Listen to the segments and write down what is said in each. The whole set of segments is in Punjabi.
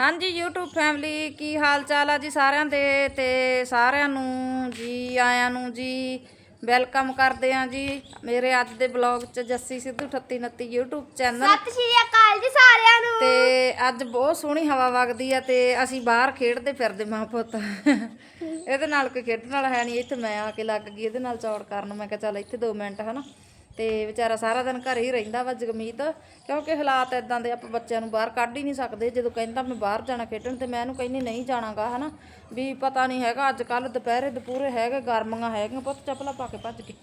ਹਾਂਜੀ YouTube ਫੈਮਿਲੀ ਕੀ ਹਾਲ ਚਾਲ ਆ ਜੀ ਸਾਰਿਆਂ ਦੇ? ਤੇ ਸਾਰਿਆਂ ਨੂੰ ਜੀ ਆਇਆਂ ਨੂੰ ਜੀ ਵੈਲਕਮ ਕਰਦੇ ਆ ਜੀ। ਮੇਰੇ ਅੱਜ ਦੇ ਬਲੌਗ ਚ ਜੱਸੀ ਸਿੱਧੂ 3829 YouTube ਚੈਨਲ ਸਤਿ ਸ਼੍ਰੀ ਅਕਾਲ ਜੀ ਸਾਰਿਆਂ ਨੂੰ। ਤੇ ਅੱਜ ਬਹੁਤ ਸੋਹਣੀ ਹਵਾ ਵਗਦੀ ਆ ਤੇ ਅਸੀਂ ਬਾਹਰ ਖੇਡਦੇ ਫਿਰਦੇ ਮਾਂ ਪੁੱਤ। ਇਹਦੇ ਨਾਲ ਕੋਈ ਖੇਡਣ ਵਾਲਾ ਹੈ ਨਹੀਂ। ਇੱਥੇ ਮੈਂ ਆ ਕੇ ਲੱਗ ਗਈ। ਇਹਦੇ ਨਾਲ ਚੌੜ ਕਰਨ ਮੈਂ ਕਿਹਾ ਚੱਲ ਇੱਥੇ 2 ਮਿੰਟ ਹਨਾ? ਤੇ ਵਿਚਾਰਾ ਸਾਰਾ ਦਿਨ ਘਰੇ ਹੀ ਰਹਿੰਦਾ ਵਾ ਜਗਮੀਤ, ਕਿਉਂਕਿ ਹਾਲਾਤ ਇਦਾਂ ਦੇ ਆਪਾਂ ਬੱਚਿਆਂ ਨੂੰ ਬਾਹਰ ਕੱਢ ਹੀ ਨਹੀਂ ਸਕਦੇ। ਜਦੋਂ ਕਹਿੰਦਾ ਮੈਂ ਬਾਹਰ ਜਾਣਾ ਖੇਡਣ ਤੇ ਮੈਂ ਇਹਨੂੰ ਕਹਿੰਦੀ, ਨਹੀਂ ਜਾਣਾਗਾ ਹਨਾ? ਵੀ ਪਤਾ ਨਹੀਂ ਹੈਗਾ ਅੱਜ ਕੱਲ ਦੁਪਹਿਰੇ ਦੁਪਹਿਰੇ ਹੈਗੇ, ਗਰਮੀਆਂ ਹੈਗੀਆਂ, ਪੁੱਤ ਚੱਪਲਾਂ ਪਾ ਕੇ ਭੱਜ ਕੇ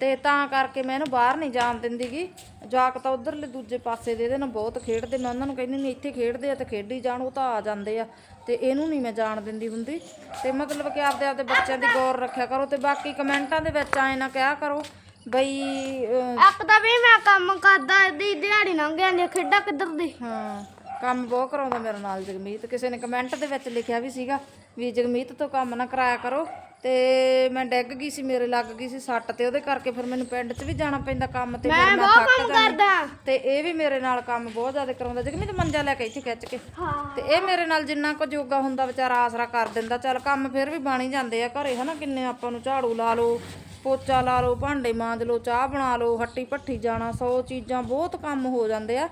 ਤੇ ਤਾਂ ਕਰਕੇ ਮੈਂ ਇਹਨੂੰ ਬਾਹਰ ਨਹੀਂ ਜਾਣ ਦਿੰਦੀਗੀ ਜਾਕ ਤਾਂ ਉਧਰਲੇ ਦੂਜੇ ਪਾਸੇ ਦੇ ਇਹਦੇ ਨਾਲ ਬਹੁਤ ਖੇਡਦੇ। ਮੈਂ ਉਹਨਾਂ ਨੂੰ ਕਹਿੰਦੀ, ਨਹੀਂ, ਇੱਥੇ ਖੇਡਦੇ ਆ ਤੇ ਖੇਡੀ ਜਾਣ, ਉਹ ਤਾਂ ਆ ਜਾਂਦੇ ਆ। ਤੇ ਇਹਨੂੰ ਨਹੀਂ ਮੈਂ ਜਾਣ ਦਿੰਦੀ ਹੁੰਦੀ। ਤੇ ਮਤਲਬ ਕਿ ਆਪਦੇ ਆਪਦੇ ਬੱਚਿਆਂ ਦੀ ਗੌਰ ਰੱਖਿਆ ਕਰੋ ਤੇ ਬਾਕੀ ਕਮੈਂਟਾਂ ਦੇ ਵਿੱਚ ਆਏ ਨਾ ਕਿਹਾ ਕਰੋ ਬਈ ਅਹ, ਇੱਕ ਤਾਂ ਵੀ ਮੈਂ ਕੰਮ ਕਰਦਾ ਦੀ ਦਿਹਾੜੀ ਲੰਘ ਜਾਂਦੀ ਆ, ਖੇਡਾਂ ਕਿੱਧਰ ਦੀ। ਹਾਂ ਕੰਮ ਬਹੁਤ ਕਰਾਉਂਦਾ ਮੇਰੇ ਨਾਲ ਜਗਮੀਤ। ਕਿਸੇ ਨੇ ਕਮੈਂਟ ਦੇ ਵਿੱਚ ਲਿਖਿਆ ਵੀ ਸੀਗਾ ਵੀ ਜਗਮੀਤ ਤੋਂ ਕੰਮ ਨਾ ਕਰਾਇਆ ਕਰੋ ਤੇ ਮੈਂ ਡਿੱਗ ਗਈ ਸੀ ਮੇਰੇ ਲੱਗ ਗਈ ਸੀ ਸੱਟ ਤੇ ਉਹਦੇ ਕਰਕੇ ਫਿਰ ਮੈਨੂੰ ਪਿੰਡ 'ਚ ਵੀ ਜਾਣਾ ਪੈਂਦਾ ਕੰਮ ਤੇ ਫਿਰ ਮੈਂ ਥੱਕ ਜਾਂਦੀ। ਕਰਦਾ। ਤੇ ਇਹ ਵੀ ਮੇਰੇ ਨਾਲ ਕੰਮ ਬਹੁਤ ਜ਼ਿਆਦਾ ਕਰਾਉਂਦਾ। ਜਗਮੀਤ ਮੰਜਾ ਲੈ ਕੇ ਇੱਥੇ ਖਿੱਚ ਕੇ। ਹਾਂ। ਤੇ ਇਹ ਮੇਰੇ ਨਾਲ ਜਿੰਨਾ ਕੁ ਜੋਗਾ ਹੁੰਦਾ ਵਿਚਾਰਾ ਆਸਰਾ ਕਰ ਦਿੰਦਾ। ਚੱਲ ਕੰਮ ਫਿਰ ਵੀ ਬਣ ਹੀ ਜਾਂਦੇ ਆ ਘਰੇ ਹਨਾ? ਕਿੰਨੇ ਆਪਾਂ ਨੂੰ ਝਾੜੂ ਲਾ ਲਓ ਪੋਚਾ ਲਾ ਲਓ, ਭਾਂਡੇ ਮਾਂਜ ਲਓ, ਚਾਹ ਬਣਾ ਲਓ, ਹੱਟੀ ਭੱਠੀ ਜਾਣਾ, ਸੌ ਚੀਜ਼ਾਂ, ਬਹੁਤ ਕੰਮ ਹੋ ਜਾਂਦੇ ਆ।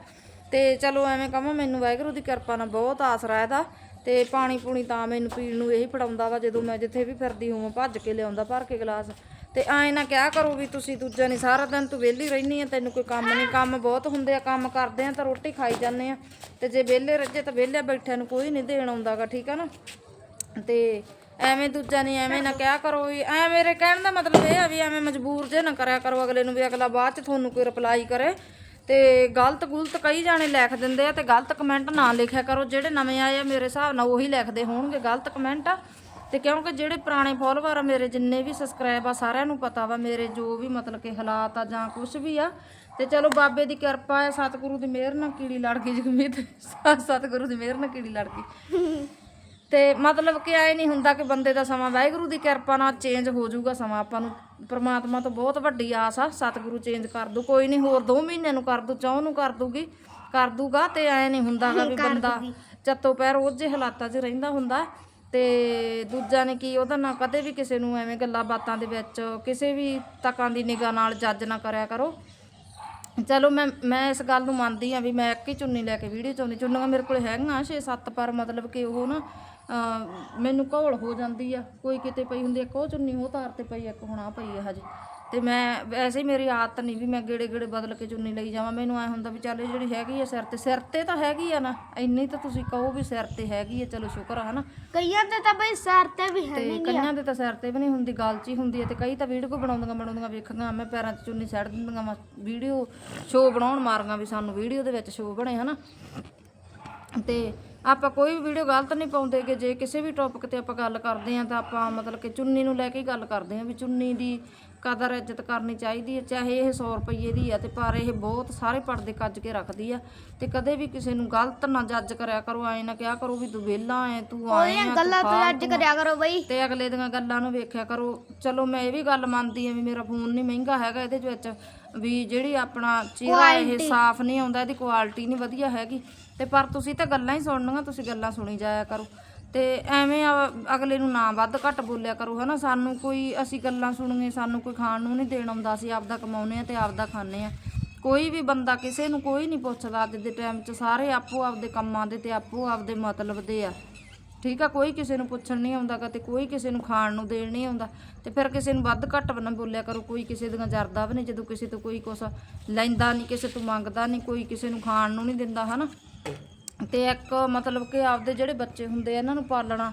ਤੇ ਚਲੋ ਐਵੇਂ ਕਹਾਂ ਮੈਨੂੰ ਵਾਹਿਗੁਰੂ ਦੀ ਕਿਰਪਾ ਨਾਲ ਬਹੁਤ ਆਸਰਾ ਇਹਦਾ ਤੇ ਪਾਣੀ ਪੂਣੀ ਤਾਂ ਮੈਨੂੰ ਪੀਣ ਨੂੰ ਇਹੀ ਫੜਾਉਂਦਾ ਵਾ, ਜਦੋਂ ਮੈਂ ਜਿੱਥੇ ਵੀ ਫਿਰਦੀ ਹੋਵਾਂ, ਭੱਜ ਕੇ ਲਿਆਉਂਦਾ ਭਰ ਕੇ ਗਲਾਸ। ਤੇ ਐਂ ਨਾ ਕਿਹਾ ਕਰੋ ਵੀ ਤੁਸੀਂ ਦੂਜਾ ਨਹੀਂ ਸਾਰਾ ਦਿਨ ਤੂੰ ਵਿਹਲੀ ਰਹਿਨੀ ਆ, ਤੈਨੂੰ ਕੋਈ ਕੰਮ ਨਹੀਂ ਕੰਮ ਬਹੁਤ ਹੁੰਦੇ ਆ, ਕੰਮ ਕਰਦੇ ਆ ਤਾਂ ਰੋਟੀ ਖਾਈ ਜਾਂਦੇ ਆ। ਤੇ ਜੇ ਵਿਹਲੇ ਰੱਜੇ ਤਾਂ ਵਿਹਲੇ ਬੈਠਿਆਂ ਨੂੰ ਕੋਈ ਨਹੀਂ ਦੇਣ ਆਉਂਦਾਗਾ ਠੀਕ ਆ ਨਾ? ਤੇ ਐਵੇਂ ਦੂਜਾ ਨਹੀਂ, ਐਵੇਂ ਨਾ ਕਿਹਾ ਕਰੋ ਵੀ, ਐ ਮੇਰੇ ਕਹਿਣ ਦਾ ਮਤਲਬ ਇਹ ਆ ਵੀ ਐਵੇਂ ਮਜਬੂਰ ਜੇ ਨਾ ਕਰਿਆ ਕਰੋ, ਅਗਲੇ ਨੂੰ ਵੀ ਅਗਲਾ ਬਾਅਦ ਚ ਤੁਹਾਨੂੰ ਕੋਈ ਰਿਪਲਾਈ ਕਰੇ। ਤੇ ਗਲਤ ਗੁਲਤ ਕਈ ਜਾਣੇ ਲਿਖ ਦਿੰਦੇ ਆ ਤੇ ਗਲਤ ਕਮੈਂਟ ਨਾ ਲਿਖਿਆ ਕਰੋ, ਜਿਹੜੇ ਨਵੇਂ ਆਏ ਆ ਮੇਰੇ ਹਿਸਾਬ ਨਾਲ ਉਹੀ ਲਿਖਦੇ ਹੋਣਗੇ ਗਲਤ ਕਮੈਂਟ ਆ ਤੇ ਕਿਉਂਕਿ ਜਿਹੜੇ ਪੁਰਾਣੇ ਫੋਲੋਵਰ ਆ ਮੇਰੇ, ਜਿੰਨੇ ਵੀ ਸਬਸਕ੍ਰਾਈਬ ਆ ਸਾਰਿਆਂ ਨੂੰ ਪਤਾ ਵਾ, ਮੇਰੇ ਜੋ ਵੀ ਮਤਲਬ ਕਿ ਹਾਲਾਤ ਆ ਜਾਂ ਕੁਝ ਵੀ ਆ। ਤੇ ਚਲੋ ਬਾਬੇ ਦੀ ਕਿਰਪਾ ਹੈ ਸਤਿਗੁਰੂ ਦੀ ਮਿਹਰ ਨਾਲ ਕੀੜੀ ਲੜ ਗਈ ਜਗਮੀਤ ਸਤਿਗੁਰੂ ਦੀ ਮਿਹਰ ਨਾਲ ਕੀੜੀ ਲੜ ਗਈ। ਤੇ ਮਤਲਬ ਕਿ ਐ ਨਹੀਂ ਹੁੰਦਾ ਕਿ ਬੰਦੇ ਦਾ ਸਮਾਂ ਵਾਹਿਗੁਰੂ ਦੀ ਕਿਰਪਾ ਨਾਲ ਚੇਂਜ ਹੋ ਜਾਊਗਾ ਸਮਾਂ ਆਪਾਂ ਨੂੰ ਪ੍ਰਮਾਤਮਾ ਤੋਂ ਬਹੁਤ ਵੱਡੀ ਆਸ ਆ ਸਤਿਗੁਰੂ ਚੇਂਜ ਕਰ ਦੂ ਕੋਈ ਨਹੀਂ ਹੋਰ 2 ਮਹੀਨਿਆਂ ਨੂੰ ਕਰ ਦੂ ਚੌਂ ਨੂੰ ਕਰ ਦੂਗੀ ਕਰ ਦੂਗਾ ਤੇ ਐ ਨਹੀਂ ਹੁੰਦਾਗਾ ਵੀ ਬੰਦਾ ਚੱਤੋ ਪੈਰ ਉਹ ਜੇ ਹਾਲਾਤਾਂ 'ਚ ਰਹਿੰਦਾ ਹੁੰਦਾ ਤੇ ਦੂਜਾ ਨੇ ਕੀ ਉਹਦਾ ਨਾ ਕਦੇ ਵੀ ਕਿਸੇ ਨੂੰ ਐਵੇਂ ਗੱਲਾਂ ਬਾਤਾਂ ਦੇ ਵਿੱਚ ਕਿਸੇ ਵੀ ਤੱਕਾਂ ਦੀ ਨਿਗਾਹ ਨਾਲ ਜੱਜ ਨਾ ਕਰਿਆ ਕਰੋ। ਚਲੋ ਮੈਂ ਮੈਂ ਇਸ ਗੱਲ ਨੂੰ ਮੰਨਦੀ ਆ ਵੀ ਮੈਂ ਇੱਕ ਹੀ ਚੁੰਨੀ ਲੈ ਕੇ ਵੀਡੀਓ ਚਾਉਂਦੀ ਚੁੰਨੀਆਂ ਮੇਰੇ ਕੋਲ ਹੈਗੀਆਂ 6-7 ਪਰ ਮਤਲਬ ਕਿ ਉਹ ਨਾ ਮੈਨੂੰ ਘੋਲ ਹੋ ਜਾਂਦੀ ਆ। ਕੋਈ ਕਿਤੇ ਪਈ ਹੁੰਦੀ ਆ ਇੱਕ ਉਹ ਚੁੰਨੀ ਉਹ ਤਾਰ ਤੇ ਪਈ ਇੱਕ ਹੁਣ ਆ ਪਈ ਆ ਹਜੇ। ਤੇ ਮੈਂ ਵੈਸੇ ਹੀ ਮੇਰੀ ਆਦਤ ਨਹੀਂ ਵੀ ਮੈਂ ਗੇੜੇ ਗੇੜੇ ਬਦਲ ਕੇ ਚੁੰਨੀ ਲਈ ਜਾਵਾਂ। ਮੈਨੂੰ ਐ ਹੁੰਦਾ ਵੀ ਚੱਲ ਇਹ ਜਿਹੜੀ ਹੈਗੀ ਆ ਸਿਰ ਤੇ ਸਿਰ ਤੇ ਤਾਂ ਹੈਗੀ ਆ ਨਾ ਇੰਨੀ ਤਾਂ ਤੁਸੀਂ ਕਹੋ ਵੀ ਸਿਰ ਤੇ ਹੈਗੀ ਆ ਚਲੋ ਸ਼ੁਕਰ ਆ ਹਨਾ। ਕਈਆਂ ਤੇ ਤਾਂ ਬਈ ਸਰ ਤੇ ਵੀ ਹੈ ਤੇ ਕਈਆਂ ਦੇ ਤਾਂ ਸਿਰ ਤੇ ਵੀ ਨਹੀਂ ਹੁੰਦੀ ਗੱਲ 'ਚ ਹੀ ਹੁੰਦੀ ਹੈ ਤੇ ਕਈ ਤਾਂ ਵੀਡੀਓ ਬਣਾਉਂਦੀਆਂ ਬਣਾਉਂਦੀਆਂ ਵੇਖੀਆਂ ਮੈਂ ਪੈਰਾਂ 'ਚ ਚੁੰਨੀ ਸੱਟ ਦਿੰਦੀਆਂ ਵਾ। ਵੀਡੀਓ ਸ਼ੋਅ ਬਣਾਉਣ ਮਾਰੀਆਂ ਵੀ ਸਾਨੂੰ ਵੀਡੀਓ ਦੇ ਵਿੱਚ ਸ਼ੋਅ ਬਣੇ ਹਨਾ। ਤੇ ਆਪਾਂ ਕੋਈ ਵੀ ਵੀਡੀਓ ਗਲਤ ਨਹੀਂ ਪਾਉਂਦੇ ਕਿ ਜੇ ਕਿਸੇ ਵੀ ਟੌਪਿਕ ਤੇ ਆਪਾਂ ਗੱਲ ਕਰਦੇ ਆਂ ਤਾਂ ਆਪਾਂ ਮਤਲਬ ਕਿ ਚੁੰਨੀ ਨੂੰ ਲੈ ਕੇ ਹੀ ਗੱਲ ਕਰਦੇ ਆਂ ਵੀ ਚੁੰਨੀ ਦੀ ਕਦਰ ਇੱਜ਼ਤ ਕਰਨੀ ਚਾਹੀਦੀ ਹੈ ਚਾਹੇ ਇਹ 100 ਰੁਪਏ ਦੀ ਆ ਤੇ ਪਰ ਇਹ ਬਹੁਤ ਸਾਰੇ ਪਰਦੇ ਕੱਜ ਕੇ ਰੱਖਦੀ ਆ ਤੇ ਕਦੇ ਵੀ ਕਿਸੇ ਨੂੰ ਗਲਤ ਨਾ ਜੱਜ ਕਰਿਆ ਕਰੋ ਐ ਨਾ ਕਿਹਾ ਕਰੋ ਵੀ ਤੂੰ ਵਿਹਲਾ ਐ ਤੂੰ ਆਏ ਆ ਗੱਲਾਂ ਤੋਂ ਅੱਜ ਕਰਿਆ ਕਰੋ ਬਈ। ਤੇ ਅਗਲੇ ਦੀਆਂ ਗੱਲਾਂ ਨੂੰ ਵੇਖਿਆ ਕਰੋ। ਚਲੋ ਮੈਂ ਇਹ ਵੀ ਗੱਲ ਮੰਨਦੀ ਆ ਵੀ ਮੇਰਾ ਫੋਨ ਨਹੀਂ ਮਹਿੰਗਾ ਹੈਗਾ ਇਹਦੇ ਵਿੱਚ ਵੀ ਜਿਹੜੀ ਆਪਣਾ ਚਿਹਰਾ ਇਹ ਸਾਫ਼ ਨਹੀਂ ਆਉਂਦਾ ਇਹਦੀ ਕੁਆਲਿਟੀ ਨਹੀਂ ਵਧੀਆ ਹੈਗੀ। ਤੇ ਪਰ ਤੁਸੀਂ ਤਾਂ ਗੱਲਾਂ ਹੀ ਸੁਣਨੀਆਂ, ਤੁਸੀਂ ਗੱਲਾਂ ਸੁਣੀ ਜਾਇਆ ਕਰੋ। ਤੇ ਐਵੇਂ ਅ- ਅਗਲੇ ਨੂੰ ਨਾ ਵੱਧ ਘੱਟ ਬੋਲਿਆ ਕਰੋ, ਹਨਾ? ਸਾਨੂੰ ਕੋਈ, ਅਸੀਂ ਗੱਲਾਂ ਸੁਣੀਏ ਸਾਨੂੰ ਕੋਈ ਖਾਣ ਨੂੰ ਨਹੀਂ ਦੇਣ ਆਉਂਦਾ, ਅਸੀਂ ਆਪਦਾ ਕਮਾਉਨੇ ਆ ਤੇ ਆਪਦਾ ਖਾਣੇ ਆ ਕੋਈ ਵੀ ਬੰਦਾ ਕਿਸੇ ਨੂੰ ਕੋਈ ਨਹੀਂ ਪੁੱਛਦਾ ਅੱਜ ਦੇ ਟਾਈਮ 'ਚ, ਸਾਰੇ ਆਪੋ ਆਪਦੇ ਕੰਮਾਂ ਦੇ ਤੇ ਆਪੋ ਆਪਦੇ ਮਤਲਬ ਦੇ ਆ। ਠੀਕ ਆ, ਕੋਈ ਕਿਸੇ ਨੂੰ ਪੁੱਛਣ ਨਹੀਂ ਆਉਂਦਾਗਾ ਤੇ ਕੋਈ ਕਿਸੇ ਨੂੰ ਖਾਣ ਨੂੰ ਦੇਣ ਨਹੀਂ ਆਉਂਦਾ। ਤੇ ਫਿਰ ਕਿਸੇ ਨੂੰ ਵੱਧ ਘੱਟ ਨਾ ਬੋਲਿਆ ਕਰੋ, ਕੋਈ ਕਿਸੇ ਦੀਆਂ ਜਰਦਾ ਵੀ ਨਹੀਂ, ਜਦੋਂ ਕਿਸੇ ਤੋਂ ਕੋਈ ਕੁਛ ਲੈਂਦਾ ਨਹੀਂ, ਕਿਸੇ ਤੋਂ ਮੰਗਦਾ ਨਹੀਂ, ਕੋਈ ਕਿਸੇ ਨੂੰ ਖਾਣ ਨੂੰ ਨਹੀਂ ਦਿੰਦਾ, ਹਨਾ? ਤੇ ਇੱਕ ਮਤਲਬ ਕਿ ਆਪਦੇ ਜਿਹੜੇ ਬੱਚੇ ਹੁੰਦੇ ਆ ਇਹਨਾਂ ਨੂੰ ਪਾਲਣਾ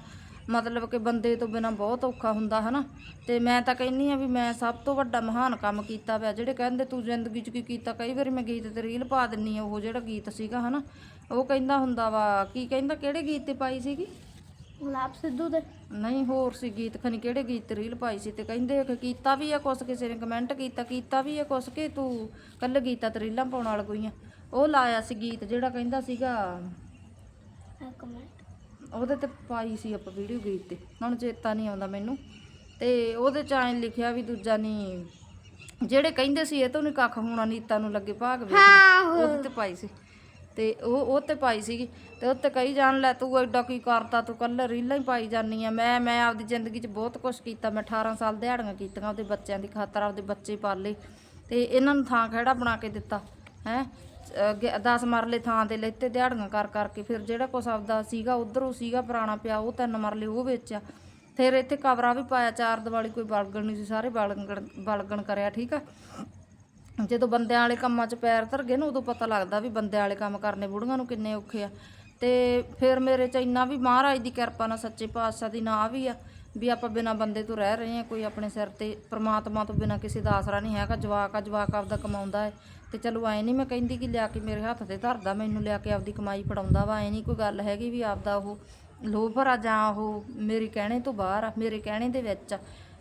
ਮਤਲਬ ਕਿ ਬੰਦੇ ਤੋਂ ਬਿਨਾ ਬਹੁਤ ਔਖਾ ਹੁੰਦਾ ਹਨਾ? ਤੇ ਮੈਂ ਤਾਂ ਕਹਿੰਨੀ ਆ ਵੀ ਮੈਂ ਸਭ ਤੋਂ ਵੱਡਾ ਮਹਾਨ ਕੰਮ ਕੀਤਾ ਪਿਆ ਜਿਹੜੇ ਕਹਿੰਦੇ ਤੂੰ ਜ਼ਿੰਦਗੀ 'ਚ ਕੀ ਕੀਤਾ ਕਈ ਵਾਰੀ ਮੈਂ ਗੀਤ ਤੇ ਰੀਲ ਪਾ ਦਿੰਨੀ ਆ ਉਹ ਜਿਹੜਾ ਗੀਤ ਸੀਗਾ ਹਨਾ? ਉਹ ਕਹਿੰਦਾ ਹੁੰਦਾ ਵਾ ਕੀ ਕਹਿੰਦਾ ਕਿਹੜੇ ਗੀਤ ਤੇ ਪਾਈ ਸੀਗੀ? ਗੁਲਾਬ ਸਿੱਧੂ ਦੇ। ਨਹੀਂ ਹੋਰ ਸੀ ਗੀਤ ਖਨੀ ਕਿਹੜੇ ਗੀਤ ਤੇ ਰੀਲ ਪਾਈ ਸੀ ਤੇ ਕਹਿੰਦੇ ਕਿ ਕੀਤਾ ਵੀ ਆ ਕੁਛ ਕਿਸੇ ਨੇ ਕਮੈਂਟ ਕੀਤਾ ਕੀਤਾ ਵੀ ਆ ਕੁਛ ਕਿ ਤੂੰ ਕੱਲ ਗੀਤਾਂ ਤੇ ਰੀਲਾਂ ਪਾਉਣ ਵਾਲ ਗਈਆਂ ਉਹ ਲਾਇਆ ਸੀ ਗੀਤ ਜਿਹੜਾ ਕਹਿੰਦਾ ਸੀਗਾ। ਇੱਕ ਮਿੰਟ। ਉਹਦੇ ਤੇ ਪਾਈ ਸੀ ਆਪਾਂ ਵੀਡੀਓ ਗੀਤ ਤੇ। ਹੁਣ ਚੇਤਾ ਨਹੀਂ ਆਉਂਦਾ ਮੈਨੂੰ। ਤੇ ਉਹਦੇ ਚ ਐਂ ਲਿਖਿਆ ਵੀ ਦੂਜਾ ਨਹੀਂ ਜਿਹੜੇ ਕਹਿੰਦੇ ਸੀ ਇਹ ਤੋਂ ਨਹੀਂ ਕੱਖ ਹੋਣਾ ਨੀਤਾ ਨੂੰ ਲੱਗੇ ਭਾਗ ਹਾਂ ਉਹਦੇ ਤੇ ਪਾਈ ਸੀ। ਤੇ ਉਹ ਉਹ ਤੇ ਪਾਈ ਸੀਗੀ। ਤੇ ਉੱਤੇ ਕਹੀ ਜਾਣ ਲੈ ਤੂੰ ਐਡਾ ਕੀ ਕਰਤਾ ਤੂੰ ਕੱਲ ਰੀਲਾਂ ਹੀ ਪਾਈ ਜਾਨੀ ਆ। ਮੈਂ ਮੈਂ ਆਪਦੀ ਜ਼ਿੰਦਗੀ 'ਚ ਬਹੁਤ ਕੁਝ ਕੀਤਾ। ਮੈਂ 18 ਸਾਲ ਦਿਹਾੜੀਆਂ ਕੀਤੀਆਂ ਆਪਦੇ ਬੱਚਿਆਂ ਦੀ ਖਾਤਰ ਆਪਦੇ ਬੱਚੇ ਪਾਲੇ। ਤੇ ਇਹਨਾਂ ਨੂੰ ਥਾਂ ਖੜਾ ਬਣਾ ਕੇ ਦਿੱਤਾ ਹੈ। 10 ਮਰਲੇ ਥਾਂ ਤੇ ਲੈਤੇ ਦਿਹਾੜੀਆਂ ਕਰ ਕਰਕੇ ਫਿਰ ਜਿਹੜਾ ਕੁਛ ਆਪਦਾ ਸੀਗਾ, ਉਧਰੋਂ ਸੀਗਾ ਪੁਰਾਣਾ ਪਿਆ, ਉਹ ਤਿੰਨ ਮਰਲੇ ਉਹ ਵੇਚਿਆ ਫਿਰ ਇੱਥੇ ਕਵਰਾ ਵੀ ਪਾਇਆ, ਚਾਰ ਦੀਵਾਲੀ ਕੋਈ ਬਲਗਣ ਨਹੀਂ ਸੀ, ਸਾਰੇ ਬਲਗਣ ਬਲਗਣ ਕਰਿਆ, ਠੀਕ ਆ? ਜਦੋਂ ਬੰਦਿਆਂ ਵਾਲੇ ਕੰਮਾਂ 'ਚ ਪੈਰ ਧਰ ਗਏ ਨਾ, ਉਦੋਂ ਪਤਾ ਲੱਗਦਾ ਵੀ ਬੰਦਿਆਂ ਵਾਲੇ ਕੰਮ ਕਰਨੇ ਬੁੜੀਆਂ ਨੂੰ ਕਿੰਨੇ ਔਖੇ ਆ। ਤੇ ਫਿਰ ਮੇਰੇ 'ਚ ਇੰਨਾ ਵੀ ਮਹਾਰਾਜ ਦੀ ਕਿਰਪਾ ਨਾਲ ਸੱਚੇ ਪਾਤਸ਼ਾਹ ਦੀ ਨਾ ਵੀ ਆ, ਵੀ ਆਪਾਂ ਬਿਨਾ ਬੰਦੇ ਤੋਂ ਰਹਿ ਰਹੇ ਹਾਂ ਕੋਈ ਆਪਣੇ ਸਿਰ ਤੇ ਪ੍ਰਮਾਤਮਾ ਤੋਂ ਬਿਨਾ ਕਿਸੇ ਦਾ ਆਸਰਾ ਨਹੀਂ ਹੈਗਾ, ਜਵਾਕ ਆ, ਜਵਾਕ ਆਪਦਾ ਕਮਾਉਂਦਾ ਹੈ। ਤੇ ਚਲੋ ਐ ਨਹੀਂ ਮੈਂ ਕਹਿੰਦੀ ਕਿ ਲਿਆ ਕੇ ਮੇਰੇ ਹੱਥ ਤੇ ਧਰਦਾ ਮੈਨੂੰ ਲਿਆ ਕੇ ਆਪਦੀ ਕਮਾਈ ਫੜਾਉਂਦਾ ਵਾ, ਐ ਨਹੀਂ ਕੋਈ ਗੱਲ ਹੈਗੀ ਵੀ ਆਪਦਾ ਉਹ ਲੋਭਰ ਆ ਜਾਂ ਉਹ ਮੇਰੇ ਕਹਿਣੇ ਤੋਂ ਬਾਹਰ ਆ, ਮੇਰੇ ਕਹਿਣੇ ਦੇ ਵਿੱਚ ਆ,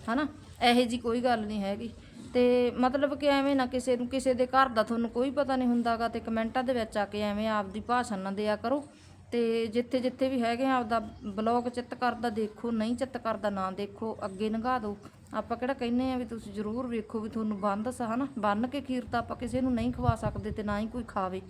ਹਨਾ? ਇਹੋ ਜੀ ਕੋਈ ਗੱਲ ਨਹੀਂ ਹੈਗੀ। ਤੇ ਮਤਲਬ ਕਿ ਐਵੇਂ ਨਾ ਕਿਸੇ ਨੂੰ, ਕਿਸੇ ਦੇ ਘਰ ਦਾ ਤੁਹਾਨੂੰ ਕੋਈ ਪਤਾ ਨਹੀਂ ਹੁੰਦਾਗਾ ਤੇ ਕਮੈਂਟਾਂ ਦੇ ਵਿੱਚ ਆ ਕੇ ਐਵੇਂ ਆਪਦੀ ਭਾਸ਼ਣ ਨਾ ਦਿਆ ਕਰੋ। ਤੇ ਜਿੱਥੇ ਜਿੱਥੇ ਵੀ ਹੈਗੇ ਆ, ਆਪਦਾ ਬਲੌਗ ਚਿੱਤ ਕਰਦਾ ਦੇਖੋ, ਨਹੀਂ ਚਿੱਤ ਕਰਦਾ ਨਾ ਦੇਖੋ, ਅੱਗੇ ਲੰਘਾ ਦਿਓ। ਆਪਾਂ ਕਿਹੜਾ ਕਹਿੰਨੇ ਆ ਵੀ ਤੁਸੀਂ ਜ਼ਰੂਰ ਵੇਖੋ ਵੀ ਤੁਹਾਨੂੰ ਬੰਦ ਸਾ, ਹਨਾ? ਬੰਨ ਕੇ ਖੀਰ ਤਾਂ ਆਪਾਂ ਕਿਸੇ ਨੂੰ ਨਹੀਂ ਖਵਾ ਸਕਦੇ ਤੇ ਨਾ ਹੀ ਕੋਈ ਖਾਵੇ।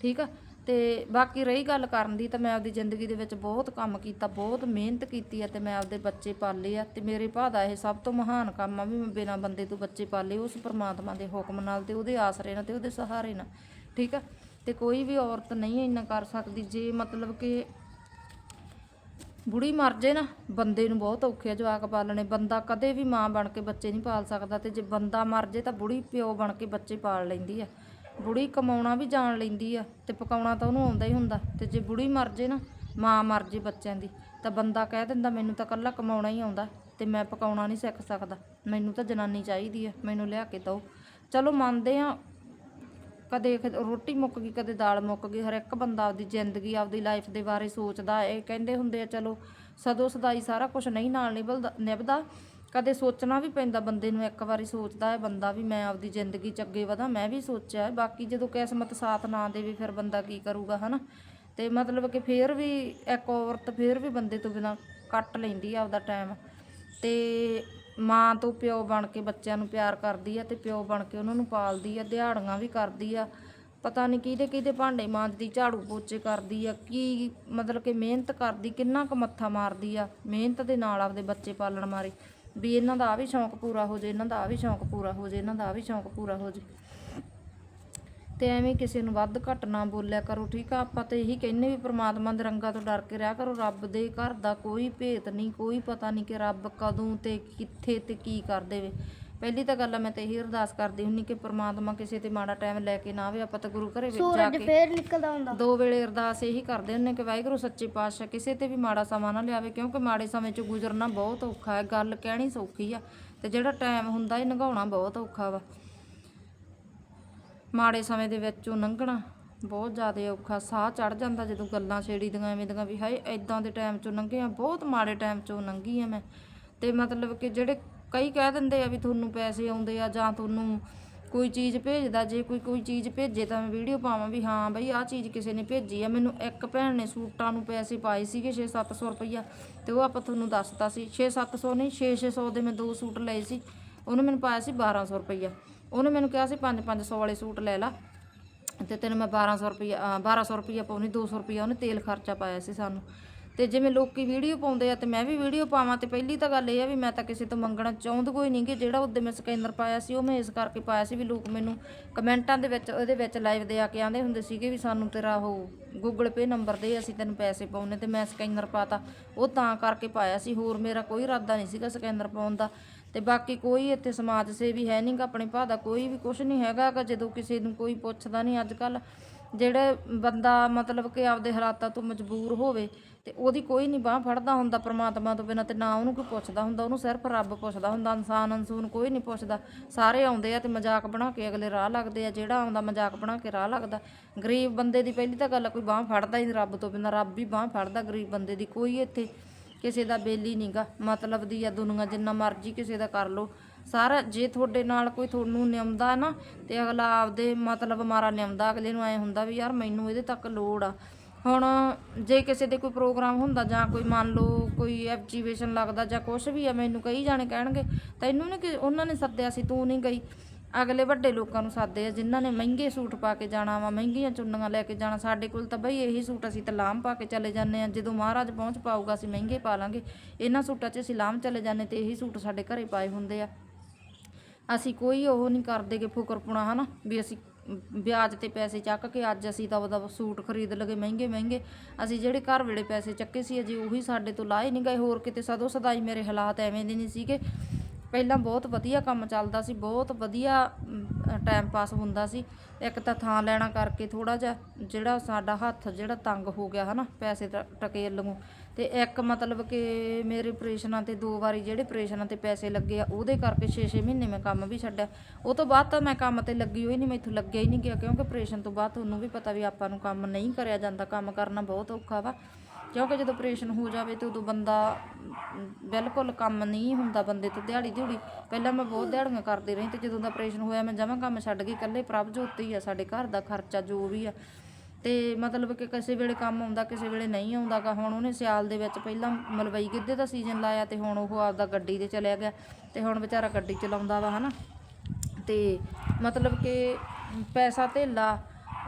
ਠੀਕ ਆ? ਤੇ ਬਾਕੀ ਰਹੀ ਗੱਲ ਕਰਨ ਦੀ ਤਾਂ ਮੈਂ ਆਪਦੀ ਜ਼ਿੰਦਗੀ ਦੇ ਵਿੱਚ ਬਹੁਤ ਕੰਮ ਕੀਤਾ, ਬਹੁਤ ਮਿਹਨਤ ਕੀਤੀ ਆ ਤੇ ਮੈਂ ਆਪਦੇ ਬੱਚੇ ਪਾਲੇ ਆ ਤੇ ਮੇਰੇ ਭਾਅ ਦਾ ਇਹ ਸਭ ਤੋਂ ਮਹਾਨ ਕੰਮ ਆ ਵੀ ਮੈਂ ਬਿਨਾਂ ਬੰਦੇ ਤੋਂ ਬੱਚੇ ਪਾਲੇ, ਉਸ ਪਰਮਾਤਮਾ ਦੇ ਹੁਕਮ ਨਾਲ ਤੇ ਉਹਦੇ ਆਸਰੇ ਨਾਲ ਤੇ ਉਹਦੇ ਸਹਾਰੇ ਨਾਲ। ਠੀਕ ਆ? ਤੇ ਕੋਈ ਵੀ ਔਰਤ ਨਹੀਂ ਇੰਨਾ ਕਰ ਸਕਦੀ, ਜੇ ਮਤਲਬ ਕਿ ਬੁੜੀ ਮਰ ਜੇ ਨਾ, ਬੰਦੇ ਨੂੰ ਬਹੁਤ ਔਖੇ ਆ ਜਵਾਕ ਪਾਲਣੇ। ਬੰਦਾ ਕਦੇ ਵੀ ਮਾਂ ਬਣ ਕੇ ਬੱਚੇ ਨਹੀਂ ਪਾਲ ਸਕਦਾ ਤੇ ਜੇ ਬੰਦਾ ਮਰ ਜੇ ਤਾਂ ਬੁੜੀ ਪਿਓ ਬਣ ਕੇ ਬੱਚੇ ਪਾਲ ਲੈਂਦੀ ਆ। ਬੁੜੀ ਕਮਾਉਣਾ ਵੀ ਜਾਣ ਲੈਂਦੀ ਆ ਤੇ ਪਕਾਉਣਾ ਤਾਂ ਉਹਨੂੰ ਆਉਂਦਾ ਹੀ ਹੁੰਦਾ। ਤੇ ਜੇ ਬੁੜੀ ਮਰ ਜੇ ਨਾ, ਮਾਂ ਮਰ ਜੇ ਬੱਚਿਆਂ ਦੀ, ਤਾਂ ਬੰਦਾ ਕਹਿ ਦਿੰਦਾ, ਮੈਨੂੰ ਤਾਂ ਇਕੱਲਾ ਕਮਾਉਣਾ ਹੀ ਆਉਂਦਾ, ਤੇ ਮੈਂ ਪਕਾਉਣਾ ਨਹੀਂ ਸਿੱਖ ਸਕਦਾ। ਮੈਨੂੰ ਤਾਂ ਜਨਾਨੀ ਚਾਹੀਦੀ ਆ, ਮੈਨੂੰ ਲਿਆ ਕੇ ਦਿਓ। ਚਲੋ ਮੰਨਦੇ ਆ ਕਦੇ ਰੋਟੀ ਮੁੱਕ ਗਈ, ਕਦੇ ਦਾਲ ਮੁੱਕ ਗਈ, ਹਰ ਇੱਕ ਬੰਦਾ ਆਪਦੀ ਜ਼ਿੰਦਗੀ, ਆਪਦੀ ਲਾਈਫ ਦੇ ਬਾਰੇ ਸੋਚਦਾ ਇਹ ਕਹਿੰਦੇ ਹੁੰਦੇ ਆ, ਚਲੋ, ਸਦੋ ਸਦਾਈ ਸਾਰਾ ਕੁਝ ਨਹੀਂ, ਨਾਲ ਨਿਭਲਦਾ, ਨਿਭਦਾ। ਕਦੇ ਸੋਚਣਾ ਵੀ ਪੈਂਦਾ, ਬੰਦੇ ਨੂੰ ਇੱਕ ਵਾਰੀ ਸੋਚਦਾ ਹੈ, ਬੰਦਾ ਵੀ ਮੈਂ ਆਪਦੀ ਜ਼ਿੰਦਗੀ ਚ ਅੱਗੇ ਵਧਾਂ, ਮੈਂ ਵੀ ਸੋਚਿਆ ਬਾਕੀ ਜਦੋਂ ਕਿਸਮਤ ਸਾਥ ਨਾ ਦੇਵੇ, ਫਿਰ ਬੰਦਾ ਕੀ ਕਰੂਗਾ, ਹਨਾ? ਤੇ ਮਤਲਬ ਕਿ ਫਿਰ ਵੀ ਇੱਕ ਔਰਤ ਫਿਰ ਵੀ ਬੰਦੇ ਤੋਂ ਬਿਨਾ ਕੱਟ ਲੈਂਦੀ ਆ ਆਪਦਾ ਟਾਈਮ ਤੇ ਮਾਂ ਤੋਂ ਪਿਓ ਬਣ ਕੇ ਬੱਚਿਆਂ ਨੂੰ ਪਿਆਰ ਕਰਦੀ ਆ ਤੇ ਪਿਓ ਬਣ ਕੇ ਉਹਨਾਂ ਨੂੰ ਪਾਲਦੀ ਆ, ਦਿਹਾੜੀਆਂ ਵੀ ਕਰਦੀ ਆ। ਪਤਾ ਨਹੀਂ ਕਿਹਦੇ ਕਿਹਦੇ ਭਾਂਡੇ ਮਾਂਜਦੀ, ਝਾੜੂ ਪੋਚੇ ਕਰਦੀ ਆ, ਕੀ ਮਤਲਬ ਕਿ ਮਿਹਨਤ ਕਰਦੀ, ਕਿੰਨਾ ਕੁ ਮੱਥਾ ਮਾਰਦੀ ਆ। ਮਿਹਨਤ ਦੇ ਨਾਲ ਆਪਦੇ ਬੱਚੇ ਪਾਲਣ ਮਾਰੇ। ਵੀ ਇਹਨਾਂ ਦਾ ਆ ਵੀ ਸ਼ੌਂਕ ਪੂਰਾ ਹੋ ਜੇ, ਇਹਨਾਂ ਦਾ ਆ ਵੀ ਸ਼ੌਂਕ ਪੂਰਾ ਹੋ ਜੇ, ਇਹਨਾਂ ਦਾ ਆ ਵੀ ਸ਼ੌਂਕ ਪੂਰਾ ਹੋ ਜੇ। ਤੇ ਐਵੇਂ ਕਿਸੇ ਨੂੰ ਵੱਧ ਘੱਟ ਨਾ ਬੋਲਿਆ ਕਰੋ ਠੀਕ ਆ? ਆਪਾਂ ਤੇ ਇਹੀ ਕਹਿੰਨੇ ਵੀ ਪ੍ਰਮਾਤਮਾ ਦੇ ਰੰਗਾਂ ਤੋਂ ਡਰ ਕੇ ਰਿਹਾ ਕਰੋ। ਰੱਬ ਦੇ ਘਰ ਦਾ ਕੋਈ ਭੇਤ ਨਹੀਂ ਕੋਈ ਪਤਾ ਨਹੀਂ ਕਿ ਰੱਬ ਕਦੋਂ ਤੇ ਕਿੱਥੇ ਤੇ ਕੀ ਕਰ ਦੇਵੇ। ਪਹਿਲੀ ਤਾਂ ਗੱਲ ਆ ਮੈਂ ਤੇ ਇਹੀ ਅਰਦਾਸ ਕਰਦੀ ਹੁੰਨੀ ਕਿ ਪ੍ਰਮਾਤਮਾ ਕਿਸੇ ਤੇ ਮਾੜਾ ਟਾਈਮ ਲੈ ਕੇ ਨਾ ਆਵੇ ਆਪਾਂ ਤਾਂ ਗੁਰੂ ਘਰੇ ਵਿੱਚ ਜਾ ਸੂਰਜ ਕੇ ਫੇਰ ਨਿਕਲਦਾ ਹੁੰਦਾ। ਦੋ ਵੇਲੇ ਅਰਦਾਸ ਇਹੀ ਕਰਦੇ ਹੁੰਨੇ ਕਿ ਵਾਹਿਗੁਰੂ ਸੱਚੇ ਪਾਤਸ਼ਾਹ ਕਿਸੇ ਤੇ ਵੀ ਮਾੜਾ ਸਮਾਂ ਨਾ ਲਿਆਵੇ ਕਿਉਂਕਿ ਮਾੜੇ ਸਮੇਂ 'ਚ ਗੁਜ਼ਰਨਾ ਬਹੁਤ ਔਖਾ ਹੈ ਗੱਲ ਕਹਿਣੀ ਸੌਖੀ ਆ ਤੇ ਜਿਹੜਾ ਟਾਈਮ ਹੁੰਦਾ ਇਹ ਲੰਘਾਉਣਾ ਬਹੁਤ ਔਖਾ ਵਾ। ਮਾੜੇ ਸਮੇਂ ਦੇ ਵਿੱਚੋਂ ਲੰਘਣਾ ਬਹੁਤ ਜ਼ਿਆਦਾ ਔਖਾ, ਸਾਹ ਚੜ ਜਾਂਦਾ ਜਦੋਂ ਗੱਲਾਂ ਛੇੜੀ ਛੇੜੀਦੀਆਂ ਐਵੇਂ ਦੀਆਂ ਵੀ ਹਾਏ ਐਦਾਂ ਦੇ ਟਾਈਮ ਚੋਂ ਲੰਘੇ ਆ, ਬਹੁਤ ਮਾੜੇ ਟਾਈਮ ਚੋਂ ਲੰਘੀ ਆ ਮੈਂ। ਤੇ ਮਤਲਬ ਕਿ ਜਿਹੜੇ ਕਈ ਕਹਿ ਦਿੰਦੇ ਆ ਵੀ ਤੁਹਾਨੂੰ ਪੈਸੇ ਆਉਂਦੇ ਆ ਜਾਂ ਤੁਹਾਨੂੰ ਕੋਈ ਚੀਜ਼ ਭੇਜਦਾ, ਜੇ ਕੋਈ ਕੋਈ ਚੀਜ਼ ਭੇਜੇ ਤਾਂ ਮੈਂ ਵੀਡੀਓ ਪਾਵਾਂ ਵੀ ਹਾਂ ਬਈ ਆਹ ਚੀਜ਼ ਕਿਸੇ ਨੇ ਭੇਜੀ ਆ, ਮੈਨੂੰ ਇੱਕ ਭੈਣ ਨੇ ਸੂਟਾਂ ਨੂੰ ਪੈਸੇ ਪਾਏ ਸੀਗੇ 6-700 ਰੁਪਈਆ ਤੇ ਉਹ ਆਪਾਂ ਤੁਹਾਨੂੰ ਦੱਸਤਾ ਸੀ 6-700 ਨਹੀਂ 6-600 ਦੇ ਮੈਂ ਦੋ ਸੂਟ ਲਏ ਸੀ, ਉਹਨੇ ਮੈਨੂੰ ਪਾਇਆ ਸੀ 1200 ਰੁਪਈਆ। ਉਹਨੇ ਮੈਨੂੰ ਕਿਹਾ ਸੀ 5-500 ਵਾਲੇ ਸੂਟ ਲੈ ਲਾ। ਤੇ ਤੈਨੂੰ ਮੈਂ 1200 ਰੁਪਈਆ ਅ, 1200 ਰੁਪਈਆ ਪਾਉਣੀ 200 ਰੁਪਈਆ ਉਹਨੇ ਤੇਲ ਖਰਚਾ ਪਾਇਆ ਸੀ ਸਾਨੂੰ। ਤੇ ਜਿਵੇਂ ਲੋਕੀ ਵੀਡੀਓ ਪਾਉਂਦੇ ਆ ਤੇ ਮੈਂ ਵੀ ਵੀਡੀਓ ਪਾਵਾਂ ਤੇ ਪਹਿਲੀ ਤਾਂ ਗੱਲ ਇਹ ਆ ਵੀ ਮੈਂ ਤਾਂ ਕਿਸੇ ਤੋਂ ਮੰਗਣਾ ਚਾਹੁੰਦ ਕੋਈ ਨਹੀਂ ਕਿ ਜਿਹੜਾ ਉਹਦੇ ਮੈਂ ਸਕੈਨਰ ਪਾਇਆ ਸੀ ਉਹ ਮੈਂ ਇਸ ਕਰਕੇ ਪਾਇਆ ਸੀ ਵੀ ਲੋਕ ਮੈਨੂੰ ਕਮੈਂਟਾਂ ਦੇ ਵਿੱਚ ਉਹਦੇ ਵਿੱਚ ਲਾਈਵ ਦੇ ਆ ਕੇ ਆਂਦੇ ਹੁੰਦੇ ਸੀਗੇ ਵੀ ਸਾਨੂੰ ਤੇਰਾ ਉਹ ਗੂਗਲ ਪੇ ਨੰਬਰ ਦੇ ਅਸੀਂ ਤੈਨੂੰ ਪੈਸੇ ਪਾਉਣੇ ਤੇ ਮੈਂ ਸਕੈਨਰ ਪਾਤਾ। ਉਹ ਤਾਂ ਕਰਕੇ ਪਾਇਆ ਸੀ ਹੋਰ ਮੇਰਾ ਕੋਈ ਇਰਾਦਾ ਨਹੀਂ ਸੀਗਾ ਸਕੈਨਰ ਪਾਉਣ ਦਾ। ਤੇ ਬਾਕੀ ਕੋਈ ਇੱਥੇ ਸਮਾਜ ਸੇਵੀ ਹੈ ਨਹੀਂਗਾ ਆਪਣੇ ਭਾ ਦਾ ਕੋਈ ਵੀ ਕੁਝ ਨਹੀਂ ਹੈਗਾ ਗਾ, ਜਦੋਂ ਕਿਸੇ ਨੂੰ ਕੋਈ ਪੁੱਛਦਾ ਨਹੀਂ ਅੱਜ ਕੱਲ ਜਿਹੜੇ ਬੰਦਾ ਮਤਲਬ ਕਿ ਆਪਦੇ ਹਾਲਾਤਾਂ ਤੋਂ ਮਜਬੂਰ ਹੋਵੇ ਤੇ ਉਹਦੀ ਕੋਈ ਨਹੀਂ ਬਾਹ ਫੜਦਾ ਹੁੰਦਾ ਪ੍ਰਮਾਤਮਾ ਤੋਂ ਬਿਨਾਂ ਤੇ ਨਾ ਉਹਨੂੰ ਕੋਈ ਪੁੱਛਦਾ ਹੁੰਦਾ, ਉਹਨੂੰ ਸਿਰਫ ਰੱਬ ਪੁੱਛਦਾ ਹੁੰਦਾ, ਇਨਸਾਨ ਅਨਸੂਨ ਕੋਈ ਨਹੀਂ ਪੁੱਛਦਾ। ਸਾਰੇ ਆਉਂਦੇ ਆ ਤੇ ਮਜ਼ਾਕ ਬਣਾ ਕੇ ਅਗਲੇ ਰਾਹ ਲੱਗਦੇ ਆ, ਜਿਹੜਾ ਆਉਂਦਾ ਮਜ਼ਾਕ ਬਣਾ ਕੇ ਰਾਹ ਲੱਗਦਾ। ਗਰੀਬ ਬੰਦੇ ਦੀ ਪਹਿਲੀ ਤਾਂ ਗੱਲ ਕੋਈ ਬਾਹ ਫੜਦਾ ਹੀ ਰੱਬ ਤੋਂ ਬਿਨਾਂ, ਰੱਬ ਵੀ ਬਾਹ ਫੜਦਾ ਗਰੀਬ ਬੰਦੇ ਦੀ, ਕੋਈ ਇੱਥੇ ਕਿਸੇ ਦਾ ਬੇਲੀ ਨਹੀਂਗਾ ਮਤਲਬ ਦੀ ਆ ਦੁਨੀਆ, ਜਿੰਨਾ ਮਰਜ਼ੀ ਕਿਸੇ ਦਾ ਕਰ ਲੋ ਸਾਰਾ ਜੇ ਤੁਹਾਡੇ ਨਾਲ ਕੋਈ ਤੁਹਾਨੂੰ ਨਿਆਉਂਦਾ ਨਾ, ਤੇ ਅਗਲਾ ਆਪਦੇ ਮਤਲਬ ਮਾਰਾ ਨਿਆਉਂਦਾ। ਅਗਲੇ ਨੂੰ ਐ ਹੁੰਦਾ ਵੀ ਯਾਰ ਮੈਨੂੰ ਇਹਦੇ ਤੱਕ ਲੋੜ ਆ। ਹੁਣ ਜੇ ਕਿਸੇ ਦੇ ਕੋਈ ਪ੍ਰੋਗਰਾਮ ਹੁੰਦਾ ਜਾਂ ਕੋਈ ਮੰਨ ਲਓ ਕੋਈ ਐਗਜੀਬਿਸ਼ਨ ਲੱਗਦਾ ਜਾਂ ਕੁਝ ਵੀ ਆ, ਮੈਨੂੰ ਕਈ ਜਾਣੇ ਕਹਿਣਗੇ, ਤੈਨੂੰ ਨਹੀਂ ਕਿ, ਉਹਨਾਂ ਨੇ ਸੱਦਿਆ ਸੀ, ਤੂੰ ਨਹੀਂ ਗਈ। ਅਗਲੇ ਵੱਡੇ ਲੋਕਾਂ ਨੂੰ ਸਾਦੇ ਆ, ਜਿਨ੍ਹਾਂ ਨੇ ਮਹਿੰਗੇ ਸੂਟ ਪਾ ਕੇ ਜਾਣਾ ਵਾ, ਮਹਿੰਗੀਆਂ ਚੁੰਨੀਆਂ ਲੈ ਕੇ ਜਾਣਾ। ਸਾਡੇ ਕੋਲ ਤਾਂ ਬਈ ਇਹੀ ਸੂਟ ਅਸੀਂ ਤਾਂ ਲਾਮ ਪਾ ਕੇ ਚਲੇ ਜਾਂਦੇ ਆ। ਜਦੋਂ ਮਹਾਰਾਜ ਪਹੁੰਚ ਪਾਊਗਾ, ਅਸੀਂ ਮਹਿੰਗੇ ਪਾ ਲਾਂਗੇ। ਇਹਨਾਂ ਸੂਟਾਂ 'ਚ ਅਸੀਂ ਲਾਮ ਚਲੇ ਜਾਂਦੇ ਤੇ ਇਹੀ ਸੂਟ ਸਾਡੇ ਘਰੇ ਪਾਏ ਹੁੰਦੇ ਆ। ਅਸੀਂ ਕੋਈ ਉਹ ਨਹੀਂ ਕਰਦੇ ਕਿ ਫੁਕਰਪੁਣਾ ਹਨਾ? ਵੀ ਅਸੀਂ ਵਿਆਜ ਤੇ ਪੈਸੇ ਚੱਕ ਕੇ ਅੱਜ ਅਸੀਂ ਤਾਂ ਉਹਦਾ ਸੂਟ ਖਰੀਦ ਲਗੇ, ਮਹਿੰਗੇ ਮਹਿੰਗੇ। ਅਸੀਂ ਜਿਹੜੇ ਘਰ ਵੇਲੇ ਪੈਸੇ ਚੱਕੇ ਸੀ, ਅਜੇ ਉਹੀ ਸਾਡੇ ਤੋਂ ਲਾਏ ਨਹੀਂ ਗਏ। ਹੋਰ ਕਿਤੇ ਸਦੋ ਸਦਾਈ ਮੇਰੇ ਹਾਲਾਤ ਐਵੇਂ ਦੇ ਨਹੀਂ ਸੀਗੇ। ਪਹਿਲਾਂ ਬਹੁਤ ਵਧੀਆ ਕੰਮ ਚੱਲਦਾ ਸੀ, ਬਹੁਤ ਵਧੀਆ ਟਾਈਮ ਪਾਸ ਹੁੰਦਾ ਸੀ। ਇੱਕ ਤਾਂ ਥਾਂ ਲੈਣਾ ਕਰਕੇ ਥੋੜਾ ਜਿਹਾ ਜਿਹੜਾ ਸਾਡਾ ਹੱਥ, ਜਿਹੜਾ ਤੰਗ ਹੋ ਗਿਆ ਹਨਾ, ਪੈਸੇ ਟ- ਟਕੇ ਲਗੂ ਤੇ ਇੱਕ ਮਤਲਬ ਕਿ ਮੇਰੇ ਆਪਰੇਸ਼ਨਾਂ ਤੇ ਦੋ ਵਾਰੀ ਜਿਹੜੇ ਆਪਰੇਸ਼ਨਾਂ ਤੇ ਪੈਸੇ ਲੱਗੇ ਆ, ਉਹਦੇ ਕਰਕੇ 6-6 ਮਹੀਨੇ ਮੈਂ ਕੰਮ ਵੀ ਛੱਡਿਆ। ਉਹ ਤੋਂ ਬਾਅਦ ਤਾਂ ਮੈਂ ਕੰਮ ਤੇ ਲੱਗੀ ਹੋਈ ਨਹੀਂ ਮੈਥੋਂ ਲੱਗਿਆ ਹੀ ਨਹੀਂ ਗਿਆ, ਕਿਉਂਕਿ ਆਪਰੇਸ਼ਨ ਤੋਂ ਬਾਅਦ ਤੁਹਾਨੂੰ ਵੀ ਪਤਾ ਵੀ ਆਪਾਂ ਨੂੰ ਕੰਮ ਨਹੀਂ ਕਰਿਆ ਜਾਂਦਾ, ਕੰਮ ਕਰਨਾ ਬਹੁਤ ਔਖਾ ਵਾ। ਕਿਉਂਕਿ ਜਦੋਂ ਆਪਰੇਸ਼ਨ ਹੋ ਜਾਵੇ ਤੇ ਉਦੋਂ ਬੰਦਾ ਬਿਲਕੁਲ ਕੰਮ ਨਹੀਂ ਹੁੰਦਾ ਬੰਦੇ ਤੋਂ ਦਿਹਾੜੀ ਦਿਹੜੀ ਪਹਿਲਾਂ ਮੈਂ ਬਹੁਤ ਦਿਹਾੜੀਆਂ ਕਰਦੀ ਰਹੀ ਤੇ ਜਦੋਂ ਦਾ ਆਪਰੇਸ਼ਨ ਹੋਇਆ ਮੈਂ ਜਮਾਂ ਕੰਮ ਛੱਡ ਗਈ ਇਕੱਲੇ ਪ੍ਰਭਜੋਤ ਹੀ ਆ, ਸਾਡੇ ਘਰ ਦਾ ਖਰਚਾ ਜੋ ਵੀ ਆ। ਤੇ ਮਤਲਬ ਕਿ ਕਿਸੇ ਵੇਲੇ ਕੰਮ ਆਉਂਦਾ, ਕਿਸੇ ਵੇਲੇ ਨਹੀਂ ਆਉਂਦਾਗਾ ਹੁਣ ਉਹਨੇ ਸਿਆਲ ਦੇ ਵਿੱਚ ਪਹਿਲਾਂ ਮਲਵਈ ਗਿੱਧੇ ਦਾ ਸੀਜ਼ਨ ਲਾਇਆ ਤੇ ਹੁਣ ਉਹ ਆਪਦਾ ਗੱਡੀ ਤੇ ਚਲਿਆ ਗਿਆ ਤੇ ਹੁਣ ਵਿਚਾਰਾ ਗੱਡੀ ਚਲਾਉਂਦਾ ਵਾ, ਹਨਾ। ਤੇ ਮਤਲਬ ਕਿ ਪੈਸਾ ਧੇਲਾ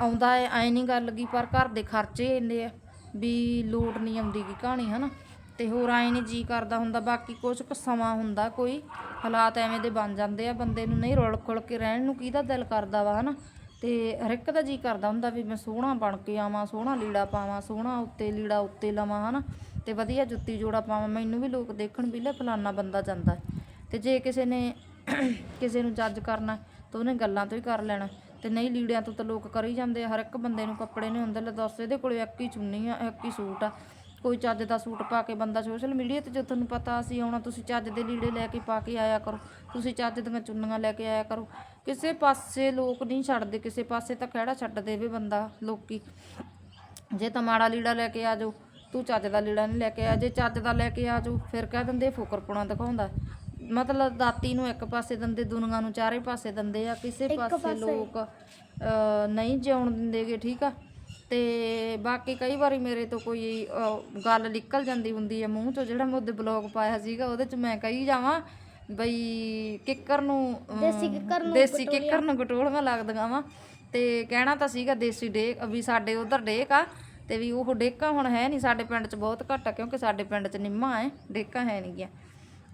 ਆਉਂਦਾ ਹੈ ਐ ਨਹੀਂ ਗੱਲ ਗਈ ਪਰ ਘਰ ਦੇ ਖਰਚੇ ਇੰਨੇ ਆ। ਵੀ ਲੋਟ ਨਹੀਂ ਆਉਂਦੀ ਗੀ ਕਹਾਣੀ, ਹਨਾ? ਤੇ ਹੋਰ ਐ ਨਹੀਂ ਜੀ ਕਰਦਾ ਹੁੰਦਾ, ਬਾਕੀ ਕੁਝ ਕੁ ਸਮਾਂ ਹੁੰਦਾ, ਕੋਈ ਹਾਲਾਤ ਐਵੇਂ ਦੇ ਬਣ ਜਾਂਦੇ ਆ, ਬੰਦੇ ਨੂੰ ਨਹੀਂ ਰੁਲ ਖੁਲ ਕੇ ਰਹਿਣ ਨੂੰ ਕਿਹਦਾ ਦਿਲ ਕਰਦਾ ਵਾ, ਹਨਾ? ਤੇ ਹਰ ਇੱਕ ਦਾ ਜੀ ਕਰਦਾ ਹੁੰਦਾ ਵੀ ਮੈਂ ਸੋਹਣਾ ਬਣ ਕੇ ਆਵਾਂ, ਸੋਹਣਾ ਲੀੜਾ ਪਾਵਾਂ, ਸੋਹਣਾ ਉੱਤੇ ਲੀੜਾ ਉੱਤੇ ਲਵਾਂ, ਹਨਾ? ਤੇ ਵਧੀਆ ਜੁੱਤੀ ਜੋੜਾ ਪਾਵਾਂ। ਮੈਨੂੰ ਵੀ ਲੋਕ ਦੇਖਣ ਵੀ ਲੈ ਫਲਾਨਾ ਬੰਦਾ ਜਾਂਦਾ। ਹੈ। ਤੇ ਜੇ ਕਿਸੇ ਨੇ, ਕਿਸੇ ਨੂੰ ਜੱਜ ਕਰਨਾ, ਤਾਂ ਉਹਨੇ ਗੱਲਾਂ ਤੋਂ ਹੀ ਕਰ ਲੈਣਾ। ਤੇ ਨਹੀਂ ਲੀੜਿਆਂ ਤੋਂ ਤਾਂ ਲੋਕ ਕਰੀ ਜਾਂਦੇ ਆ। ਹਰ ਇੱਕ ਬੰਦੇ ਨੂੰ ਕੱਪੜੇ ਨਹੀਂ ਹੁੰਦੇ। ਲੈ ਦੱਸ, ਇਹਦੇ ਕੋਲੇ ਇੱਕ ਹੀ ਚੁੰਨੀ ਆ, ਇੱਕ ਹੀ ਸੂਟ ਆ। ਕੋਈ ਚੱਜ ਦਾ ਸੂਟ ਪਾ ਕੇ ਬੰਦਾ ਸੋਸ਼ਲ ਮੀਡੀਆ ਤੇ ਜੋ ਤੁਹਾਨੂੰ ਪਤਾ ਅਸੀਂ ਆਉਣਾ ਤੁਸੀਂ ਚੱਜ ਦੇ ਲੀੜੇ ਲੈ ਕੇ ਪਾ ਕੇ ਆਇਆ ਕਰੋ। ਤੁਸੀਂ ਚੱਜ ਦੀਆਂ ਚੁੰਨੀਆਂ ਲੈ ਕੇ ਆਇਆ ਕਰੋ। ਕਿਸੇ ਪਾਸੇ ਲੋਕ ਨਹੀਂ ਛੱਡਦੇ। ਕਿਸੇ ਪਾਸੇ ਤਾਂ ਕਿਹੜਾ ਛੱਡ ਦੇਵੇ ਬੰਦਾ ਲੋਕੀ। ਜੇ ਤਾਂ ਮਾੜਾ ਲੀੜਾ ਲੈ ਕੇ ਆ ਜਾਓ, ਤੂੰ ਚੱਜ ਦਾ ਲੀੜਾ ਨਹੀਂ ਲੈ ਕੇ ਆ। ਜੇ ਚੱਜ ਦਾ ਲੈ ਕੇ ਆ ਜਾਓ, ਫਿਰ ਕਹਿ ਦਿੰਦੇ ਫੁਕਰਪੁਣਾ ਦਿਖਾਉਂਦਾ। ਮਤਲਬ ਦਾਤੀ ਨੂੰ ਇੱਕ ਪਾਸੇ ਦੰਦੇ ਦੁਨੀਆ ਨੂੰ ਚਾਰੇ ਪਾਸੇ ਦੰਦੇ ਆ ਕਿਸੇ ਪਾਸੇ ਲੋਕ ਅਹ, ਨਹੀਂ ਜਿਉਣ ਦਿੰਦੇਗੇ ਠੀਕ ਆ? ਤੇ ਬਾਕੀ ਕਈ ਵਾਰੀ ਮੇਰੇ ਤੋਂ ਕੋਈ ਗੱਲ ਨਿਕਲ ਜਾਂਦੀ ਹੁੰਦੀ ਹੈ ਮੂੰਹ ਚੋਂ ਜਿਹੜਾ ਮੈਂ ਉਹਦੇ ਬਲੌਗ ਪਾਇਆ ਸੀਗਾ ਉਹਦੇ ਚ ਮੈਂ ਕਹੀ ਜਾਵਾਂ ਬਈ ਕਿੱਕਰ ਨੂੰ ਦੇਸੀ ਕਿੱਕਰ ਨੂੰ ਦੇਸੀ ਕਿੱਕਰ ਨੂੰ ਗਟੋਲੀਆਂ ਲੱਗਦੀਆਂ ਵਾ। ਤੇ ਕਹਿਣਾ ਤਾਂ ਸੀਗਾ ਦੇਸੀ ਡੇਕ ਵੀ ਸਾਡੇ ਉਧਰ ਡੇਕ ਆ ਤੇ ਵੀ ਉਹ ਡੇਕਾਂ ਹੁਣ ਹੈ ਨਹੀਂ ਸਾਡੇ ਪਿੰਡ 'ਚ ਬਹੁਤ ਘੱਟ ਆ ਕਿਉਂਕਿ ਸਾਡੇ ਪਿੰਡ 'ਚ ਨਿੰਮਾ ਹੈ ਡੇਕਾਂ ਹੈ ਨਹੀਂ ਗਿਆ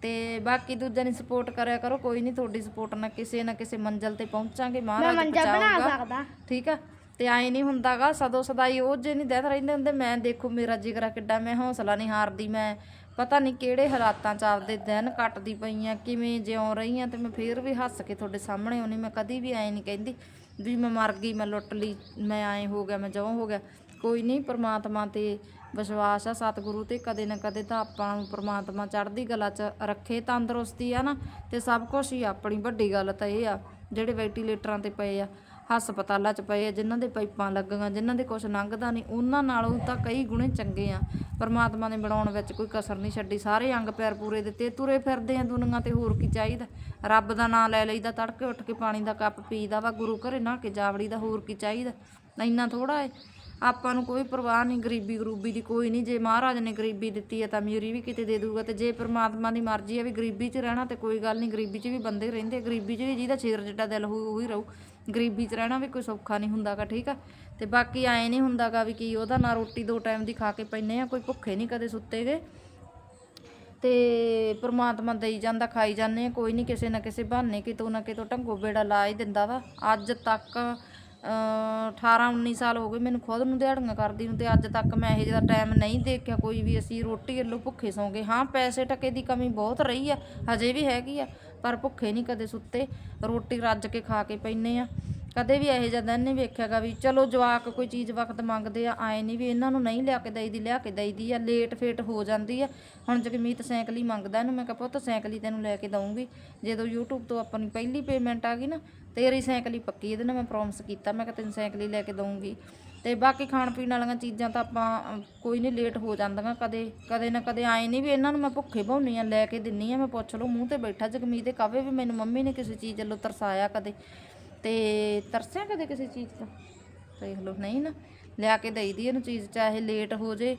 ਤੇ ਬਾਕੀ ਦੂਜਿਆਂ ਦੀ ਸਪੋਰਟ ਕਰਿਆ ਕਰੋ ਕੋਈ ਨਹੀਂ ਤੁਹਾਡੀ ਸਪੋਰਟ ਨਾਲ ਕਿਸੇ ਨਾ ਕਿਸੇ ਮੰਜ਼ਲ ਤੇ ਪਹੁੰਚਾਂਗੇ ਮਹਾਰਾਜ ਮੰਜਾ ਬਣਾ ਪਹੁੰਚਾਊਗਾ ਸਕਦਾ। ਠੀਕ ਆ? ਤੇ ਆਏ ਨਹੀਂ ਹੁੰਦਾਗਾ ਸਦੋ ਸਦਾਈ ਉਹ ਜੇ ਨਹੀਂ ਦੇਖ ਰਹਿੰਦੇ ਹੁੰਦੇ ਮੈਂ ਦੇਖੋ ਮੇਰਾ ਜਿਗਰਾ ਕਿੱਡਾ ਮੈਂ ਹੌਸਲਾ ਨਹੀਂ ਹਾਰਦੀ ਮੈਂ ਪਤਾ ਨਹੀਂ ਕਿਹੜੇ ਹਾਲਾਤਾਂ 'ਚ ਆਪਦੇ ਦਿਨ ਕੱਟਦੀ ਪਈ ਆ ਕਿਵੇਂ ਜਿਉਂ ਰਹੀ ਆ ਤੇ ਮੈਂ ਫੇਰ ਵੀ ਹੱਸ ਕੇ ਤੁਹਾਡੇ ਸਾਹਮਣੇ ਆਉਣੀ ਮੈਂ ਕਦੀ ਵੀ ਐ ਨਹੀਂ ਕਹਿੰਦੀ ਵੀ ਮੈਂ ਮਰ ਗਈ ਮੈਂ ਲੁੱਟ ਲਈ ਮੈਂ ਐ ਹੋ ਗਿਆ ਮੈਂ ਜਿਉਂ ਹੋ ਗਿਆ। ਕੋਈ ਨਹੀਂ ਪ੍ਰਮਾਤਮਾ ਤੇ ਵਿਸ਼ਵਾਸ ਆ ਸਤਿਗੁਰੂ ਤੇ, ਕਦੇ ਨਾ ਕਦੇ ਤਾਂ ਆਪਾਂ ਨੂੰ ਪ੍ਰਮਾਤਮਾ ਚੜ੍ਹਦੀ ਕਲਾ 'ਚ ਰੱਖੇ, ਤੰਦਰੁਸਤੀ ਆ ਨਾ, ਤੇ ਸਭ ਕੁਝ ਹੀ ਆਪਣੀ ਵੱਡੀ ਗੱਲ ਤਾਂ ਇਹ ਆ, ਜਿਹੜੇ ਵੈਂਟੀਲੇਟਰਾਂ ਤੇ ਪਏ ਆ, ਹਸਪਤਾਲਾਂ 'ਚ ਪਏ ਆ, ਜਿਨ੍ਹਾਂ ਦੇ ਪਾਈਪਾਂ ਲੱਗੀਆਂ, ਜਿਨ੍ਹਾਂ ਦੇ ਕੁਝ ਲੰਘਦਾ ਨਹੀਂ, ਉਹਨਾਂ ਨਾਲੋਂ ਤਾਂ ਕਈ ਗੁਣੇ ਚੰਗੇ ਆ। ਪਰਮਾਤਮਾ ਨੇ ਬਣਾਉਣ ਵਿੱਚ ਕੋਈ ਕਸਰ ਨਹੀਂ ਛੱਡੀ, ਸਾਰੇ ਅੰਗ ਪੈਰ ਪੂਰੇ ਦਿੱਤੇ, ਤੁਰੇ ਫਿਰਦੇ ਆ ਦੁਨੀਆ ਤੇ, ਹੋਰ ਕੀ ਚਾਹੀਦਾ? ਰੱਬ ਦਾ ਨਾਮ ਲੈ ਲਈਦਾ, ਤੜਕੇ ਉੱਠ ਕੇ ਪਾਣੀ ਦਾ ਕੱਪ ਪੀਦਾ ਵਾ, ਗੁਰੂ ਘਰੇ ਨਹਾ ਕੇ ਜਾਵੜੀ ਦਾ ਹੋਰ ਕੀ ਚਾਹੀਦਾ? ਇੰਨਾ ਥੋੜਾ ਏ। ਆਪਾਂ ਨੂੰ ਕੋਈ ਪਰਵਾਹ ਨਹੀਂ, ਗਰੀਬੀ ਗਰੂਬੀ ਦੀ ਕੋਈ ਨਹੀਂ। ਜੇ ਮਹਾਰਾਜ ਨੇ ਗਰੀਬੀ ਦਿੱਤੀ ਹੈ ਤਾਂ ਅਮੀਰੀ ਵੀ ਕਿਤੇ ਦੇ ਦੂਗਾ ਤੇ ਜੇ ਪ੍ਰਮਾਤਮਾ ਦੀ ਮਰਜ਼ੀ ਹੈ ਵੀ ਗਰੀਬੀ 'ਚ ਰਹਿਣਾ ਤੇ ਕੋਈ ਗੱਲ ਨਹੀਂ, ਗਰੀਬੀ 'ਚ ਵੀ ਬੰਦੇ ਰਹਿੰਦੇ ਗਰੀਬੀ 'ਚ ਵੀ ਜਿਹਦਾ ਛੇਰ ਜਿੱਡਾ ਦਿਲ ਹੋਊ ਉਹੀ ਰਹੂ। ਗਰੀਬੀ 'ਚ ਰਹਿਣਾ ਵੀ ਕੋਈ ਸੌਖਾ ਨਹੀਂ ਹੁੰਦਾਗਾ, ਠੀਕ ਆ? ਤੇ ਬਾਕੀ ਐ ਨਹੀਂ ਹੁੰਦਾਗਾ ਵੀ ਕੀ ਉਹਦਾ ਨਾ ਰੋਟੀ ਦੋ ਟਾਈਮ ਦੀ ਖਾ ਕੇ ਪੈਨੇ ਆ, ਕੋਈ ਭੁੱਖੇ ਨਹੀਂ ਕਦੇ ਸੁੱਤੇ ਗਏ ਤੇ ਪ੍ਰਮਾਤਮਾ ਦੇਈ ਜਾਂਦਾ, ਖਾਈ ਜਾਂਦੇ ਆ, ਕੋਈ ਨਹੀਂ ਕਿਸੇ ਨਾ ਕਿਸੇ ਬਹਾਨੇ ਕਿਤੋਂ ਨਾ ਕਿਤੋਂ ਢੰਗੋ ਬੇੜਾ ਲਾ ਹੀ ਦਿੰਦਾ ਵਾ। ਅੱਜ ਤੱਕ 18 19 ਸਾਲ ਹੋ ਗਏ ਮੈਨੂੰ ਖੁਦ ਨੂੰ ਦਿਹਾੜੀਆਂ ਕਰਦੀ ਨੂੰ ਤੇ ਅੱਜ ਤੱਕ ਮੈਂ ਇਹੋ ਜਿਹਾ ਟਾਈਮ ਨਹੀਂ ਦੇਖਿਆ ਕੋਈ ਵੀ ਅਸੀਂ ਰੋਟੀ ਵੱਲੋਂ ਭੁੱਖੇ ਸੌਂਗੇ ਹਾਂ, ਪੈਸੇ ਟਕੇ ਦੀ ਕਮੀ ਬਹੁਤ ਰਹੀ ਆ, ਹਜੇ ਵੀ ਹੈਗੀ ਆ, ਪਰ ਭੁੱਖੇ ਨਹੀਂ ਕਦੇ ਸੁੱਤੇ। ਰੋਟੀ ਰੱਜ ਕੇ ਖਾ ਕੇ ਪੈਨੇ ਆ। ਕਦੇ ਵੀ ਇਹੋ ਜਿਹਾ ਦਿਨ ਨਹੀਂ ਵੇਖਿਆਗਾ ਵੀ ਚਲੋ ਜਵਾਕ ਕੋਈ ਚੀਜ਼ ਵਕਤ ਮੰਗਦੇ ਆ, ਆਏ ਨਹੀਂ ਵੀ ਇਹਨਾਂ ਨੂੰ ਨਹੀਂ ਲਿਆ ਕੇ ਦਈਦੀ, ਲਿਆ ਕੇ ਦਈਦੀ ਆ ਲੇਟ ਫੇਟ ਹੋ ਜਾਂਦੀ ਆ। ਹੁਣ ਜਗਮੀਤ ਸਾਈਕਲ ਹੀ ਮੰਗਦਾ ਇਹਨੂੰ, ਮੈਂ ਕਿਹਾ ਪੁੱਤ ਸਾਈਕਲ ਹੀ ਤੈਨੂੰ ਲੈ ਕੇ ਦਊਂਗੀ। ਜਦੋਂ YouTube ਤੋਂ ਆਪਣੀ ਪਹਿਲੀ ਪੇਮੈਂਟ ਆ ਗਈ ਨਾ ਤੇਰੀ ਸਾਈਕਲ ਹੀ ਪੱਕੀ, ਇਹਦੇ ਨਾਲ ਮੈਂ ਪ੍ਰੋਮਿਸ ਕੀਤਾ, ਮੈਂ ਕਿਹਾ ਤੈਨੂੰ ਸਾਈਕਲ ਹੀ ਲੈ ਕੇ ਦਊਂਗੀ। ਤੇ ਬਾਕੀ ਖਾਣ ਪੀਣ ਵਾਲੀਆਂ ਚੀਜ਼ਾਂ ਤਾਂ ਆਪਾਂ ਕੋਈ ਨਹੀਂ ਲੇਟ ਹੋ ਜਾਂਦੀਆਂ, ਕਦੇ ਕਦੇ ਨਾ ਕਦੇ ਆਏ ਨਹੀਂ ਵੀ ਇਹਨਾਂ ਨੂੰ ਮੈਂ ਭੁੱਖੇ ਭਾਉਣੀ ਆ, ਲੈ ਕੇ ਦਿੰਨੀ ਆ, ਮੈਂ ਪੁੱਛ ਲਓ ਮੂੰਹ ਤੇ ਬੈਠਾ ਜਗਮੀਤ ਦੇ ਕਵੇ ਵੀ ਮੈਨੂੰ ਮੰਮੀ ਨੇ ਕਿਸੇ ਚੀਜ਼ ਵੱਲੋਂ ਤਰਸਾਇਆ ਕਦੇ। ਤੇ ਤਰਸਿਆ ਕਦੇ ਕਿਸੇ ਚੀਜ਼ ਤੋਂ? ਦੇਖ ਲਓ, ਨਹੀਂ ਨਾ, ਲਿਆ ਕੇ ਦਈਦੀ ਇਹਨੂੰ ਚੀਜ਼, ਚਾਹੇ ਲੇਟ ਹੋ ਜੇ।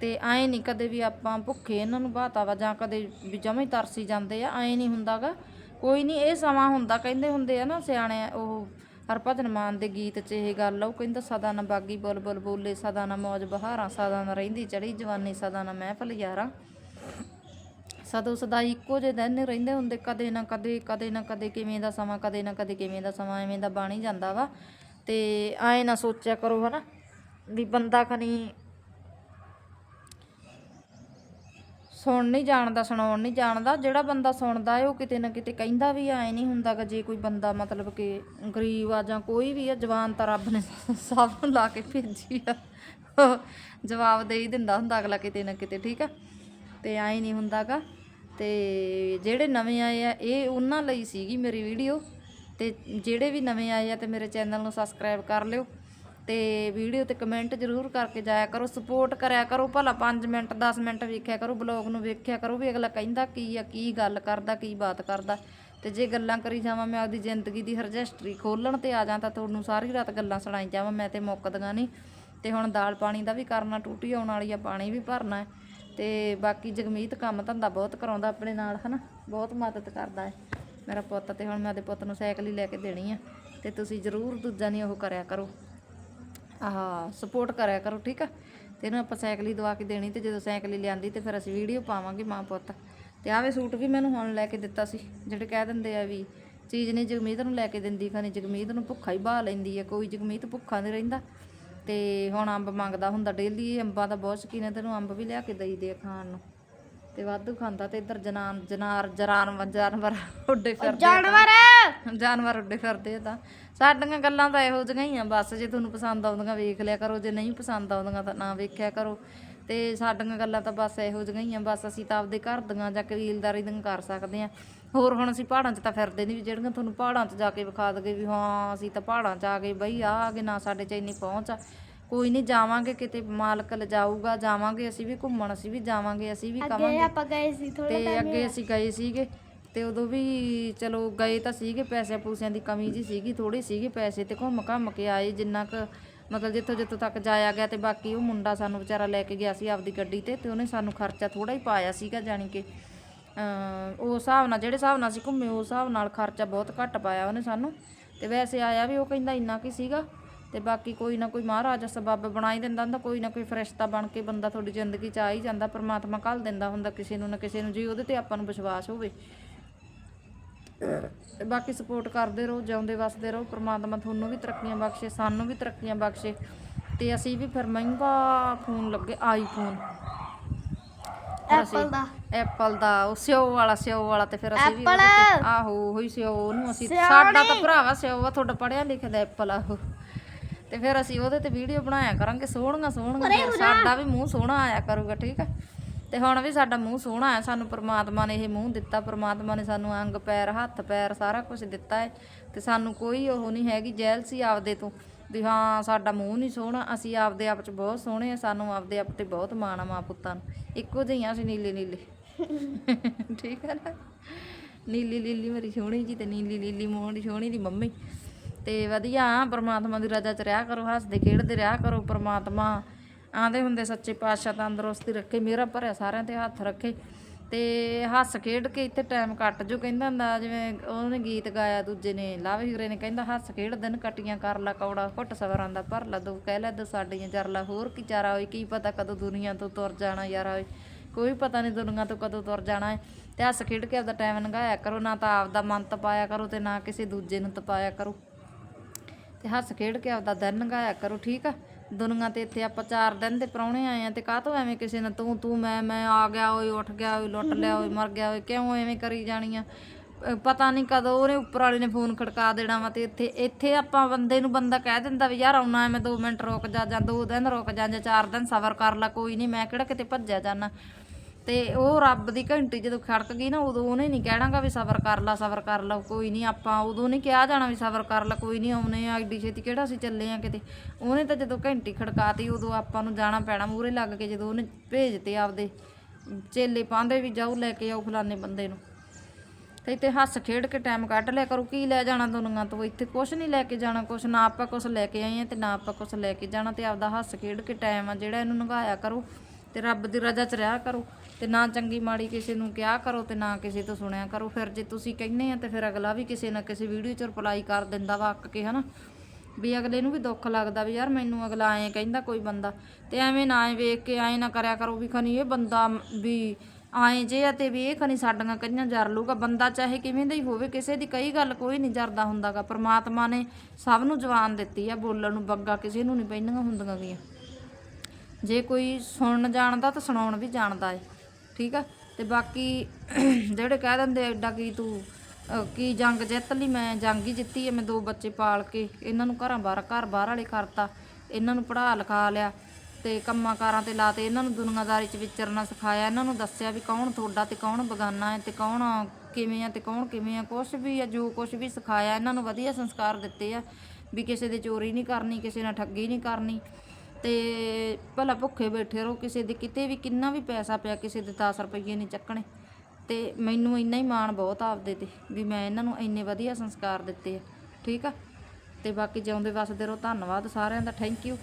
ਤੇ ਐਂ ਨਹੀਂ ਕਦੇ ਵੀ ਆਪਾਂ ਭੁੱਖੇ ਇਹਨਾਂ ਨੂੰ ਬਾਤਾ ਵਾ, ਜਾਂ ਕਦੇ ਵੀ ਜਮਾਂ ਤਰਸੀ ਜਾਂਦੇ ਆ ਐਂ ਨਹੀਂ ਹੁੰਦਾਗਾ। ਕੋਈ ਨਹੀਂ, ਇਹ ਸਮਾਂ ਹੁੰਦਾ, ਕਹਿੰਦੇ ਹੁੰਦੇ ਆ ਨਾ ਸਿਆਣੇ, ਉਹ ਹਰਭਜਨ ਮਾਨ ਦੇ ਗੀਤ 'ਚ ਇਹ ਗੱਲ ਆ, ਉਹ ਕਹਿੰਦਾ, ਸਦਾ ਨਾ ਬਾਗੀ ਬੁਲਬੁਲ ਬੋਲੇ ਸਦਾ ਨਾ ਮੌਜ ਬਹਾਰਾਂ, ਸਦਾ ਨਾ ਰਹਿੰਦੀ ਚੜੀ ਜਵਾਨੀ, ਸਦਾ ਨਾ ਮਹਿਫਲ ਯਾਰਾਂ। ਸਦੋਂ ਸਦਾ ਇੱਕੋ ਜਿਹੇ ਦਿਨ ਰਹਿੰਦੇ ਹੁੰਦੇ, ਕਦੇ ਨਾ ਕਦੇ ਕਦੇ ਨਾ ਕਦੇ ਕਿਵੇਂ ਦਾ ਸਮਾਂ, ਕਦੇ ਨਾ ਕਦੇ ਕਿਵੇਂ ਦਾ ਸਮਾਂ, ਐਵੇਂ ਦਾ ਬਣ ਹੀ ਜਾਂਦਾ ਵਾ। ਤੇ ਐ ਨਾ ਸੋਚਿਆ ਕਰੋ ਹਨਾ, ਵੀ ਬੰਦਾ ਖਨੀ ਸੁਣ ਨਹੀਂ ਜਾਣਦਾ, ਸੁਣਾਉਣ ਨਹੀਂ ਜਾਣਦਾ। ਜਿਹੜਾ ਬੰਦਾ ਸੁਣਦਾ ਹੈ ਉਹ ਕਿਤੇ ਨਾ ਕਿਤੇ ਕਹਿੰਦਾ ਵੀ ਐ ਨਹੀਂ ਹੁੰਦਾ ਹੁੰਦਾਗਾ ਜੇ ਕੋਈ ਬੰਦਾ ਮਤਲਬ ਕਿ ਗਰੀਬ ਆ ਜਾਂ ਕੋਈ ਵੀ ਆ, ਜਵਾਨ ਤਾਂ ਰੱਬ ਨੇ ਸਭ ਨੂੰ ਲਾ ਕੇ ਭੇਜੀ ਆ। ਜਵਾਬ ਦੇ ਹੀ ਦਿੰਦਾ ਹੁੰਦਾ ਅਗਲਾ ਕਿਤੇ ਨਾ ਕਿਤੇ, ਠੀਕ ਆ? ਤੇ ਐ ਨਹੀਂ ਹੁੰਦਾਗਾ ਤੇ ਜਿਹੜੇ ਨਵੇਂ ਆਏ ਆ, ਇਹ ਉਹਨਾਂ ਲਈ ਸੀਗੀ ਮੇਰੀ ਵੀਡੀਓ। ਤੇ ਜਿਹੜੇ ਵੀ ਨਵੇਂ ਆਏ ਆ, ਤੇ ਮੇਰੇ ਚੈਨਲ ਨੂੰ ਸਬਸਕ੍ਰਾਈਬ ਕਰ ਲਿਓ। ਤੇ ਵੀਡੀਓ ਤੇ ਕਮੈਂਟ ਜ਼ਰੂਰ ਕਰਕੇ ਜਾਇਆ ਕਰੋ ਸਪੋਰਟ ਕਰਿਆ ਕਰੋ, ਭਲਾ 5 ਮਿੰਟ 10 ਮਿੰਟ ਵੇਖਿਆ ਕਰੋ ਬਲੌਗ ਨੂੰ ਵੇਖਿਆ ਕਰੋ ਵੀ ਅਗਲਾ ਕਹਿੰਦਾ ਕੀ ਆ, ਕੀ ਗੱਲ ਕਰਦਾ, ਕੀ ਬਾਤ ਕਰਦਾ। ਤੇ ਜੇ ਗੱਲਾਂ ਕਰੀ ਜਾਵਾਂ, ਮੈਂ ਆਪਦੀ ਜ਼ਿੰਦਗੀ ਦੀ ਰਜਿਸਟਰੀ ਖੋਲਣ ਤੇ ਆ ਜਾਂ ਤਾਂ ਤੁਹਾਨੂੰ ਸਾਰੀ ਰਾਤ ਗੱਲਾਂ ਸੁਣਾਈ ਜਾਵਾਂ, ਮੈਂ ਤੇ ਮੁੱਕਦੀਆਂ ਨਹੀਂ। ਤੇ ਹੁਣ ਦਾਲ ਪਾਣੀ ਦਾ ਵੀ ਕਰਨਾ, ਟੂਟੀ ਆਉਣ ਵਾਲੀ ਆ, ਪਾਣੀ ਵੀ ਭਰਨਾ ਹੈ। ਤੇ ਬਾਕੀ ਜਗਮੀਤ ਕੰਮ ਧੰਦਾ ਬਹੁਤ ਕਰਾਉਂਦਾ ਆਪਣੇ ਨਾਲ, ਹਨਾ? ਬਹੁਤ ਮਦਦ ਕਰਦਾ ਹੈ। ਮੇਰਾ ਪੁੱਤ ਤੇ ਹੁਣ ਮੈਂ ਉਹਦੇ ਪੁੱਤ ਨੂੰ ਸਾਈਕਲ ਹੀ ਲੈ ਕੇ ਦੇਣੀ ਆ। ਤੇ ਤੁਸੀਂ ਜ਼ਰੂਰ ਦੂਜਾ ਨਹੀਂ ਉਹ ਕਰਿਆ ਕਰੋ। ਆਹ ਸਪੋਰਟ ਕਰਿਆ ਕਰੋ, ਠੀਕ ਆ? ਤੇ ਇਹਨੂੰ ਆਪਾਂ ਸਾਈਕਲ ਹੀ ਦਵਾ ਕੇ ਦੇਣੀ ਤੇ ਜਦੋਂ ਸਾਈਕਲ ਹੀ ਲਿਆਂਦੀ ਤੇ ਫਿਰ ਅਸੀਂ ਵੀਡੀਓ ਪਾਵਾਂਗੇ ਮਾਂ ਪੁੱਤ। ਤੇ ਆਵੇ ਸੂਟ ਵੀ ਮੈਨੂੰ ਹੁਣ ਲੈ ਕੇ ਦਿੱਤਾ ਸੀ, ਜਿਹੜੇ ਕਹਿ ਦਿੰਦੇ ਆ ਵੀ ਚੀਜ਼ ਨਹੀਂ ਜਗਮੀਤ ਨੂੰ ਲੈ ਕੇ ਦਿੰਦੀ ਖਾਨੀ ਜਗਮੀਤ ਨੂੰ ਭੁੱਖਾ ਹੀ ਬਾਹ ਲੈਂਦੀ ਆ, ਕੋਈ ਜਗਮੀਤ ਭੁੱਖਾ ਨਹੀਂ ਰਹਿੰਦਾ। ਤੇ ਹੁਣ ਅੰਬ ਮੰਗਦਾ ਹੁੰਦਾ ਡੇਲੀ, ਅੰਬਾਂ ਦਾ ਬਹੁਤ ਸ਼ੌਕੀਨ ਹੈ ਤੈਨੂੰ ਅੰਬ ਵੀ ਲਿਆ ਕੇ ਦਈਦੇ ਆ ਖਾਣ ਨੂੰ। ਤੇ ਵਾਧੂ ਖਾਂਦਾ ਤੇ ਇੱਧਰ ਜਨਾਨ ਜਨਾਰ ਜਰਾਨ ਜਾਨਵਰ ਉੱਡੇ ਫਿਰਦੇ ਆ ਤਾਂ। ਜਾਨਵਰ! ਜਾਨਵਰ ਉੱਡੇ ਫਿਰਦੇ ਆ ਤਾਂ। ਸਾਡੀਆਂ ਗੱਲਾਂ ਤਾਂ ਇਹੋ ਜਿਹੀਆਂ ਹੀ ਆ ਬਸ ਜੇ ਤੁਹਾਨੂੰ ਪਸੰਦ ਆਉਂਦੀਆਂ ਵੇਖ ਲਿਆ ਕਰੋ ਜੇ ਨਹੀਂ ਪਸੰਦ ਆਉਂਦੀਆਂ ਤਾਂ ਨਾ ਵੇਖਿਆ ਕਰੋ। ਤੇ ਸਾਡੀਆਂ ਗੱਲਾਂ ਤਾਂ ਬਸ ਇਹੋ ਜਿਹੀਆਂ ਹੀ ਆ ਬਸ ਅਸੀਂ ਤਾਂ ਆਪਦੇ ਘਰ ਦੀਆਂ ਜਾਂ ਕਬੀਲਦਾਰੀ ਦੀਆਂ ਕਰ ਸਕਦੇ ਆ। ਹੋਰ ਹੁਣ ਅਸੀਂ ਪਹਾੜਾਂ 'ਚ ਤਾਂ ਫਿਰਦੇ ਨਹੀਂ ਵੀ ਜਿਹੜੀਆਂ ਤੁਹਾਨੂੰ ਪਹਾੜਾਂ 'ਚ ਜਾ ਕੇ ਵਿਖਾ ਦਗੇ ਵੀ ਹਾਂ ਅਸੀਂ ਤਾਂ ਪਹਾੜਾਂ 'ਚ ਆ ਗਏ ਬਈ ਆ ਆ ਗਏ ਨਾ ਸਾਡੇ 'ਚ ਇੰਨੀ ਪਹੁੰਚ ਆ। ਕੋਈ ਨਹੀਂ ਜਾਵਾਂਗੇ ਕਿਤੇ ਮਾਲਕ ਲਿਜਾਊਗਾ ਜਾਵਾਂਗੇ ਅਸੀਂ ਵੀ ਘੁੰਮਣ ਅਸੀਂ ਵੀ ਜਾਵਾਂਗੇ ਅਸੀਂ ਵੀ ਅੱਗੇ ਕਵਾਂਗੇ ਆਪਾਂ ਗਏ ਸੀ ਥੋੜਾ ਤੇ ਅੱਗੇ ਅਸੀਂ ਗਏ ਸੀਗੇ ਤੇ ਉਦੋਂ ਵੀ ਚਲੋ ਗਏ ਤਾਂ ਸੀਗੇ ਪੈਸੇ ਪੂਸਿਆਂ ਦੀ ਕਮੀ ਜੀ ਸੀਗੀ ਥੋੜੀ ਸੀਗੇ ਪੈਸੇ ਤੇ ਘੁੰਮ ਘੰਮ ਕੇ ਆਏ ਜਿੰਨਾ ਕੁ ਮਤਲਬ ਜਿੱਥੋਂ ਜਿੱਥੋਂ ਤੱਕ ਜਾਇਆ ਗਿਆ ਤੇ ਬਾਕੀ ਉਹ ਮੁੰਡਾ ਸਾਨੂੰ ਵਿਚਾਰਾ ਲੈ ਕੇ ਗਿਆ ਸੀ ਆਪਦੀ ਗੱਡੀ ਤੇ ਤੇ ਉਹਨੇ ਸਾਨੂੰ ਖਰਚਾ ਥੋੜਾ ਹੀ ਪਾਇਆ ਸੀਗਾ ਜਾਣੀ ਕਿ ਅਮ ਉਹ ਹਿਸਾਬ ਨਾਲ ਜਿਹੜੇ ਹਿਸਾਬ ਨਾਲ ਅਸੀਂ ਘੁੰਮੇ ਉਸ ਹਿਸਾਬ ਨਾਲ ਖਰਚਾ ਬਹੁਤ ਘੱਟ ਪਾਇਆ ਉਹਨੇ ਸਾਨੂੰ। ਤੇ ਵੈਸੇ ਆਇਆ ਵੀ ਉਹ ਕਹਿੰਦਾ ਇੰਨਾ ਕੀ ਸੀਗਾ ਤੇ ਬਾਕੀ ਕੋਈ ਨਾ ਕੋਈ ਮਹਾਰਾਜ ਸਬੱਬ ਬਣਾਈ ਦਿੰਦਾ ਹੁੰਦਾ ਕੋਈ ਨਾ ਕੋਈ ਫਰਿਸ਼ਤਾ ਬਣ ਕੇ ਬੰਦਾ ਤੁਹਾਡੀ ਜ਼ਿੰਦਗੀ 'ਚ ਆ ਹੀ ਜਾਂਦਾ ਪਰਮਾਤਮਾ ਘੱਲ ਦਿੰਦਾ ਹੁੰਦਾ ਕਿਸੇ ਨੂੰ ਨਾ ਕਿਸੇ ਨੂੰ ਜੇ ਉਹਦੇ ਤੇ ਆਪਾਂ ਨੂੰ ਵਿਸ਼ਵਾਸ ਹੋਵੇ। ਤੇ ਬਾਕੀ ਸਪੋਰਟ ਕਰਦੇ ਰਹੋ ਜਿਉਂਦੇ ਵਸਦੇ ਰਹੋ ਪ੍ਰਮਾਤਮਾ ਤੁਹਾਨੂੰ ਵੀ ਤਰੱਕੀਆਂ ਬਖਸ਼ੇ ਸਾਨੂੰ ਵੀ ਤਰੱਕੀਆਂ ਬਖਸ਼ੇ। ਤੇ ਅਸੀਂ ਵੀ ਫਿਰ ਮਹਿੰਗਾ ਫੋਨ ਲੱਗੇ ਆਈਫੋਨ ਐਪਲ ਦਾ। ਐਪਲ ਦਾ ਉਹ ਸਿਓ ਵਾਲਾ ਸਿਓ ਵਾਲਾ ਤੇ ਫਿਰ ਅਸੀਂ ਵੀ Apple! ਉਹਦੇ ਤੇ ਆਹੋ ਉਹੀ ਸਿਓ ਉਹਨੂੰ ਅਸੀਂ ਸਾਡਾ ਤਾਂ ਭਰਾਵਾ ਸਿਓ ਆ ਤੁਹਾਡਾ ਪੜਿਆ ਲਿਖਦਾ ਐਪਲ ਆਹੋ ਤੇ ਫਿਰ ਅਸੀਂ ਉਹਦੇ ਤੇ ਵੀਡੀਓ ਬਣਾਇਆ ਕਰਾਂਗੇ ਸੋਹਣੀਆਂ ਸੋਹਣੀਆਂ ਸਾਡਾ ਵੀ ਮੂੰਹ ਸੋਹਣਾ ਆਇਆ ਕਰੂਗਾ ਠੀਕ ਆ? ਤੇ ਹੁਣ ਵੀ ਸਾਡਾ ਮੂੰਹ ਸੋਹਣਾ ਹੈ ਸਾਨੂੰ ਪ੍ਰਮਾਤਮਾ ਨੇ ਇਹ ਮੂੰਹ ਦਿੱਤਾ ਪ੍ਰਮਾਤਮਾ ਨੇ ਸਾਨੂੰ ਅੰਗ ਪੈਰ ਹੱਥ ਪੈਰ ਸਾਰਾ ਕੁਝ ਦਿੱਤਾ ਹੈ ਤੇ ਸਾਨੂੰ ਕੋਈ ਉਹ ਨਹੀਂ ਹੈਗੀ ਜੈਲਸੀ ਆਪਦੇ ਤੋਂ ਵੀ ਹਾਂ ਸਾਡਾ ਮੂੰਹ ਨਹੀਂ ਸੋਹਣਾ ਅਸੀਂ ਆਪਦੇ ਆਪ ਚ ਬਹੁਤ ਸੋਹਣੇ ਆ ਸਾਨੂੰ ਆਪਦੇ ਆਪ ਤੇ ਬਹੁਤ ਮਾਣ ਆ ਮਾਂ ਪੁੱਤਾਂ ਨੂੰ। ਇੱਕੋ ਜਿਹੀਆਂ ਅਸੀਂ ਨੀਲੇ ਨੀਲੇ। ਠੀਕ ਹੈ ਨਾ? ਨੀਲੀ ਲੀਲੀ ਮੇਰੀ ਸੋਹਣੀ ਜੀ ਤੇ ਨੀਲੀ ਲੀਲੀ ਮੋਹਣੀ ਸੋਹਣੀ ਦੀ ਮੰਮੀ। ਤੇ ਵਧੀਆ, ਪ੍ਰਮਾਤਮਾ ਦੀ ਰਜ਼ਾ ਚ ਰਿਹਾ ਕਰੋ, ਹੱਸਦੇ, ਖੇਡਦੇ ਰਿਹਾ ਕਰੋ ਪ੍ਰਮਾਤਮਾ। ਆਂਦੇ ਹੁੰਦੇ ਸੱਚੇ ਪਾਤਸ਼ਾਹ ਤੰਦਰੁਸਤੀ ਰੱਖੇ, ਮੇਰਾ ਭਰਿਆ ਸਾਰਿਆਂ ਤੇ ਹੱਥ ਰੱਖੇ। ਤੇ ਹੱਸ ਖੇਡ ਕੇ ਇੱਥੇ ਟਾਈਮ ਕੱਟ ਜੋ, ਕਹਿੰਦਾ ਹੁੰਦਾ ਜਿਵੇਂ ਉਹਨੇ ਗੀਤ ਗਾਇਆ ਦੂਜੇ ਨੇ, ਲਵ ਹੀਰੇ ਨੇ ਕਹਿੰਦਾ, ਹੱਸ ਖੇਡ, ਦਿਨ ਕਟੀਆਂ ਕਰ ਲਾ ਕੌੜਾ, ਘੁੱਟ ਸਵਰਾਂ ਦਾ ਭਰ ਲਾ ਦੋ, ਕਹਿ ਲੈ ਦੋ ਸਾਡੀਆਂ ਜਰ ਲਾ, ਹੋਰ ਕੀ ਚਾਰਾ ਹੋਈ ਕੀ ਪਤਾ ਕਦੋਂ ਦੁਨੀਆ ਤੋਂ ਤੁਰ ਜਾਣਾ ਯਾਰਾ ਹੋਏ। ਕੋਈ ਪਤਾ ਨਹੀਂ ਦੁਨੀਆ ਤੋਂ ਕਦੋਂ ਤੁਰ ਜਾਣਾ ਹੈ। ਤੇ ਹੱਸ ਖੇਡ ਕੇ ਆਪਦਾ ਟਾਈਮ ਲੰਘਾਇਆ ਕਰੋ, ਨਾ ਤਾਂ ਆਪਦਾ ਮਨ ਤਪਾਇਆ ਕਰੋ ਤੇ ਨਾ ਕਿਸੇ ਦੂਜੇ ਨੂੰ ਤਪਾਇਆ ਕਰੋ। ਤੇ ਹੱਸ ਖੇਡ ਕੇ ਆਪਦਾ ਦਿਨ ਲੰਘਾਇਆ ਕਰੋ, ਠੀਕ ਆ? ਦੁਨੀਆ ਤੇ ਇੱਥੇ ਆਪਾਂ ਚਾਰ ਦਿਨ ਦੇ ਪ੍ਰਾਹੁਣੇ ਆਏ ਆ ਤੇ ਕਾਹਤੋਂ ਐਵੇਂ ਕਿਸੇ ਨਾਲ ਤੂੰ ਤੂੰ, ਮੈਂ ਮੈਂ, ਆ ਗਿਆ, ਓਏ, ਉੱਠ ਗਿਆ, ਓਏ, ਲੁੱਟ ਲਿਆ, ਓਏ, ਮਰ ਗਿਆ, ਓਏ, ਕਿਉਂ ਐਵੇਂ ਕਰੀ ਜਾਣੀ ਆ? ਪਤਾ ਨਹੀਂ ਕਦੋਂ ਉਹਨੇ ਉੱਪਰ ਵਾਲੇ ਨੇ ਫੋਨ ਖੜਕਾ ਦੇਣਾ ਵਾ ਤੇ ਇੱਥੇ ਇੱਥੇ ਆਪਾਂ ਬੰਦੇ ਨੂੰ ਬੰਦਾ ਕਹਿ ਦਿੰਦਾ ਵੀ ਯਾਰ ਆਉਣਾ ਮੈਂ 2 ਮਿੰਟ ਰੁਕ ਜਾ ਜਾਂ 2 ਦਿਨ ਰੁਕ ਜਾ ਜਾਂ 4 ਦਿਨ ਸਬਰ ਕਰ ਲੈ, ਕੋਈ ਨਹੀਂ, ਮੈਂ ਕਿਹੜਾ ਕਿਤੇ ਭੱਜਿਆ ਜਾਣਾ। ਤੇ ਉਹ ਰੱਬ ਦੀ ਘੰਟੀ ਜਦੋਂ ਖੜਕ ਗਈ ਨਾ ਉਦੋਂ ਉਹਨੇ ਨਹੀਂ ਕਹਿਣਾਗਾ ਵੀ ਸਬਰ ਕਰ ਲਾ, ਸਬਰ ਕਰ ਲਾ, ਕੋਈ ਨਹੀਂ ਆਪਾਂ ਉਦੋਂ ਨਹੀਂ ਕਿਹਾ ਜਾਣਾ ਵੀ ਸਬਰ ਕਰ ਲਾ, ਕੋਈ ਨਹੀਂ ਆਉਨੇ ਆ, ਐਡੀ ਛੇਤੀ ਕਿਹੜਾ ਅਸੀਂ ਚੱਲੇ ਆ ਕਿਤੇ। ਉਹਨੇ ਤਾਂ ਜਦੋਂ ਘੰਟੀ ਖੜਕਾਤੀ ਉਦੋਂ ਆਪਾਂ ਨੂੰ ਜਾਣਾ ਪੈਣਾ ਮੂਰੇ ਲੱਗ ਕੇ ਜਦੋਂ ਉਹਨੇ ਭੇਜਤੇ ਆਪਦੇ ਚੇਲੇ ਪਾਉਂਦੇ ਵੀ ਜਾਓ ਲੈ ਕੇ ਆਓ ਫਲਾਣੇ ਬੰਦੇ ਨੂੰ। ਤੇ ਇੱਥੇ ਹੱਸ ਖੇਡ ਕੇ ਟਾਈਮ ਕੱਢ ਲਿਆ ਕਰੋ, ਕੀ ਲੈ ਜਾਣਾ ਦੁਨੀਆ ਤੋਂ, ਇੱਥੇ ਕੁਛ ਨਹੀਂ ਲੈ ਕੇ ਜਾਣਾ ਕੁਛ, ਨਾ ਆਪਾਂ ਕੁਛ ਲੈ ਕੇ ਆਏ ਆ ਤੇ ਨਾ ਆਪਾਂ ਕੁਛ ਲੈ ਕੇ ਜਾਣਾ ਤੇ ਆਪਦਾ ਹੱਸ ਖੇਡ ਕੇ ਟਾਈਮ ਆ ਜਿਹੜਾ ਇਹਨੂੰ ਲੰਘਾਇਆ ਕਰੋ। ਤੇ ਰੱਬ ਦੀ ਰਜ਼ਾ 'ਚ ਰਿਹਾ ਕਰੋ ਤੇ ਨਾ ਚੰਗੀ ਮਾੜੀ ਕਿਸੇ ਨੂੰ ਕਿਹਾ ਕਰੋ ਤੇ ਨਾ ਕਿਸੇ ਤੋਂ ਸੁਣਿਆ ਕਰੋ। ਫਿਰ ਜੇ ਤੁਸੀਂ ਕਹਿੰਦੇ ਆ ਤੇ ਫਿਰ ਅਗਲਾ ਵੀ ਕਿਸੇ ਨਾ ਕਿਸੇ ਵੀਡੀਓ 'ਚ ਰਿਪਲਾਈ ਕਰ ਦਿੰਦਾ ਵਾ ਅੱਕ ਕੇ, ਹਨਾ? ਵੀ ਅਗਲੇ ਨੂੰ ਵੀ ਦੁੱਖ ਲੱਗਦਾ ਵੀ ਯਾਰ ਮੈਨੂੰ ਅਗਲਾ ਐਂ ਕਹਿੰਦਾ ਕੋਈ ਬੰਦਾ ਤੇ ਐਵੇਂ ਨਾ ਐਂ ਵੇਖ ਕੇ ਐਂ ਨਾ ਕਰਿਆ ਕਰੋ ਵੀ ਖਨੀ ਇਹ ਬੰਦਾ ਵੀ ਆਏ ਜੇ ਆ ਤੇ ਵੀ ਇਹ ਖਨੀ ਸਾਡੀਆਂ ਕਈਆਂ ਜਰ ਲੂਗਾ। ਬੰਦਾ ਚਾਹੇ ਕਿਵੇਂ ਦਾ ਹੀ ਹੋਵੇ, ਕਿਸੇ ਦੀ ਕਈ ਗੱਲ ਕੋਈ ਨਹੀਂ ਜਰਦਾ ਹੁੰਦਾਗਾ। ਪ੍ਰਮਾਤਮਾ ਨੇ ਸਭ ਨੂੰ ਜਵਾਨ ਦਿੱਤੀ ਆ, ਬੋਲਣ ਨੂੰ ਬੱਗਾ ਕਿਸੇ ਨੂੰ ਨਹੀਂ ਪੈਂਦੀਆਂ ਹੁੰਦੀਆਂ ਗੀਆਂ। ਜੇ ਕੋਈ ਸੁਣਨ ਜਾਣਦਾ ਤਾਂ ਸੁਣਾਉਣ ਵੀ ਜਾਣਦਾ ਏ, ਠੀਕ ਆ? ਤੇ ਬਾਕੀ ਜਿਹੜੇ ਕਹਿ ਦਿੰਦੇ ਐਡਾ ਕੀ ਤੂੰ ਕੀ ਜੰਗ ਜਿੱਤ ਲਈ, ਮੈਂ ਜੰਗ ਹੀ ਜਿੱਤੀ ਐ ਮੈਂ ਦੋ ਬੱਚੇ ਪਾਲ ਕੇ ਇਹਨਾਂ ਨੂੰ ਘਰਾਂ ਬਾਹਰ, ਘਰ ਬਾਹਰ ਵਾਲੇ ਕਰਤਾ, ਇਹਨਾਂ ਨੂੰ ਪੜ੍ਹਾ ਲਿਖਾ ਲਿਆ ਤੇ ਕੰਮਾਂ ਕਾਰਾਂ ਤੇ ਲਾਤੇ, ਇਹਨਾਂ ਨੂੰ ਦੁਨੀਆਦਾਰੀ 'ਚ ਵਿਚਰਨਾ ਸਿਖਾਇਆ, ਇਹਨਾਂ ਨੂੰ ਦੱਸਿਆ ਵੀ ਕੌਣ ਤੁਹਾਡਾ ਤੇ ਕੌਣ ਬਗਾਨਾ ਹੈ ਤੇ ਕੌਣ ਕਿਵੇਂ ਆ ਤੇ ਕੌਣ ਕਿਵੇਂ ਆ, ਕੁਛ ਵੀ ਆ, ਜੋ ਕੁਛ ਵੀ ਸਿਖਾਇਆ, ਇਹਨਾਂ ਨੂੰ ਵਧੀਆ ਸੰਸਕਾਰ ਦਿੱਤੇ ਆ ਵੀ ਕਿਸੇ ਦੇ ਚੋਰੀ ਨਹੀਂ ਕਰਨੀ, ਕਿਸੇ ਨਾਲ ਠੱਗੀ ਨਹੀਂ ਕਰਨੀ। ਤੇ ਭਲਾ ਭੁੱਖੇ ਬੈਠੇ ਰਹੋ, ਕਿਸੇ ਦੇ ਕਿਤੇ ਵੀ ਕਿੰਨਾ ਵੀ ਪੈਸਾ ਪਿਆ, ਕਿਸੇ ਦੇ 10 ਰੁਪਏ ਨਹੀਂ ਚੱਕਣੇ। ਤੇ ਮੈਨੂੰ ਇੰਨਾ ਹੀ ਮਾਣ ਬਹੁਤ ਆਪਦੇ ਤੇ, ਵੀ ਮੈਂ ਇਹਨਾਂ ਨੂੰ ਇੰਨੇ ਵਧੀਆ ਸੰਸਕਾਰ ਦਿੱਤੇ ਆ। ਠੀਕ ਆ? ਤੇ ਬਾਕੀ ਜਿਉਂਦੇ ਵਸਦੇ ਰਹੋ। ਧੰਨਵਾਦ ਸਾਰਿਆਂ ਦਾ। Thank you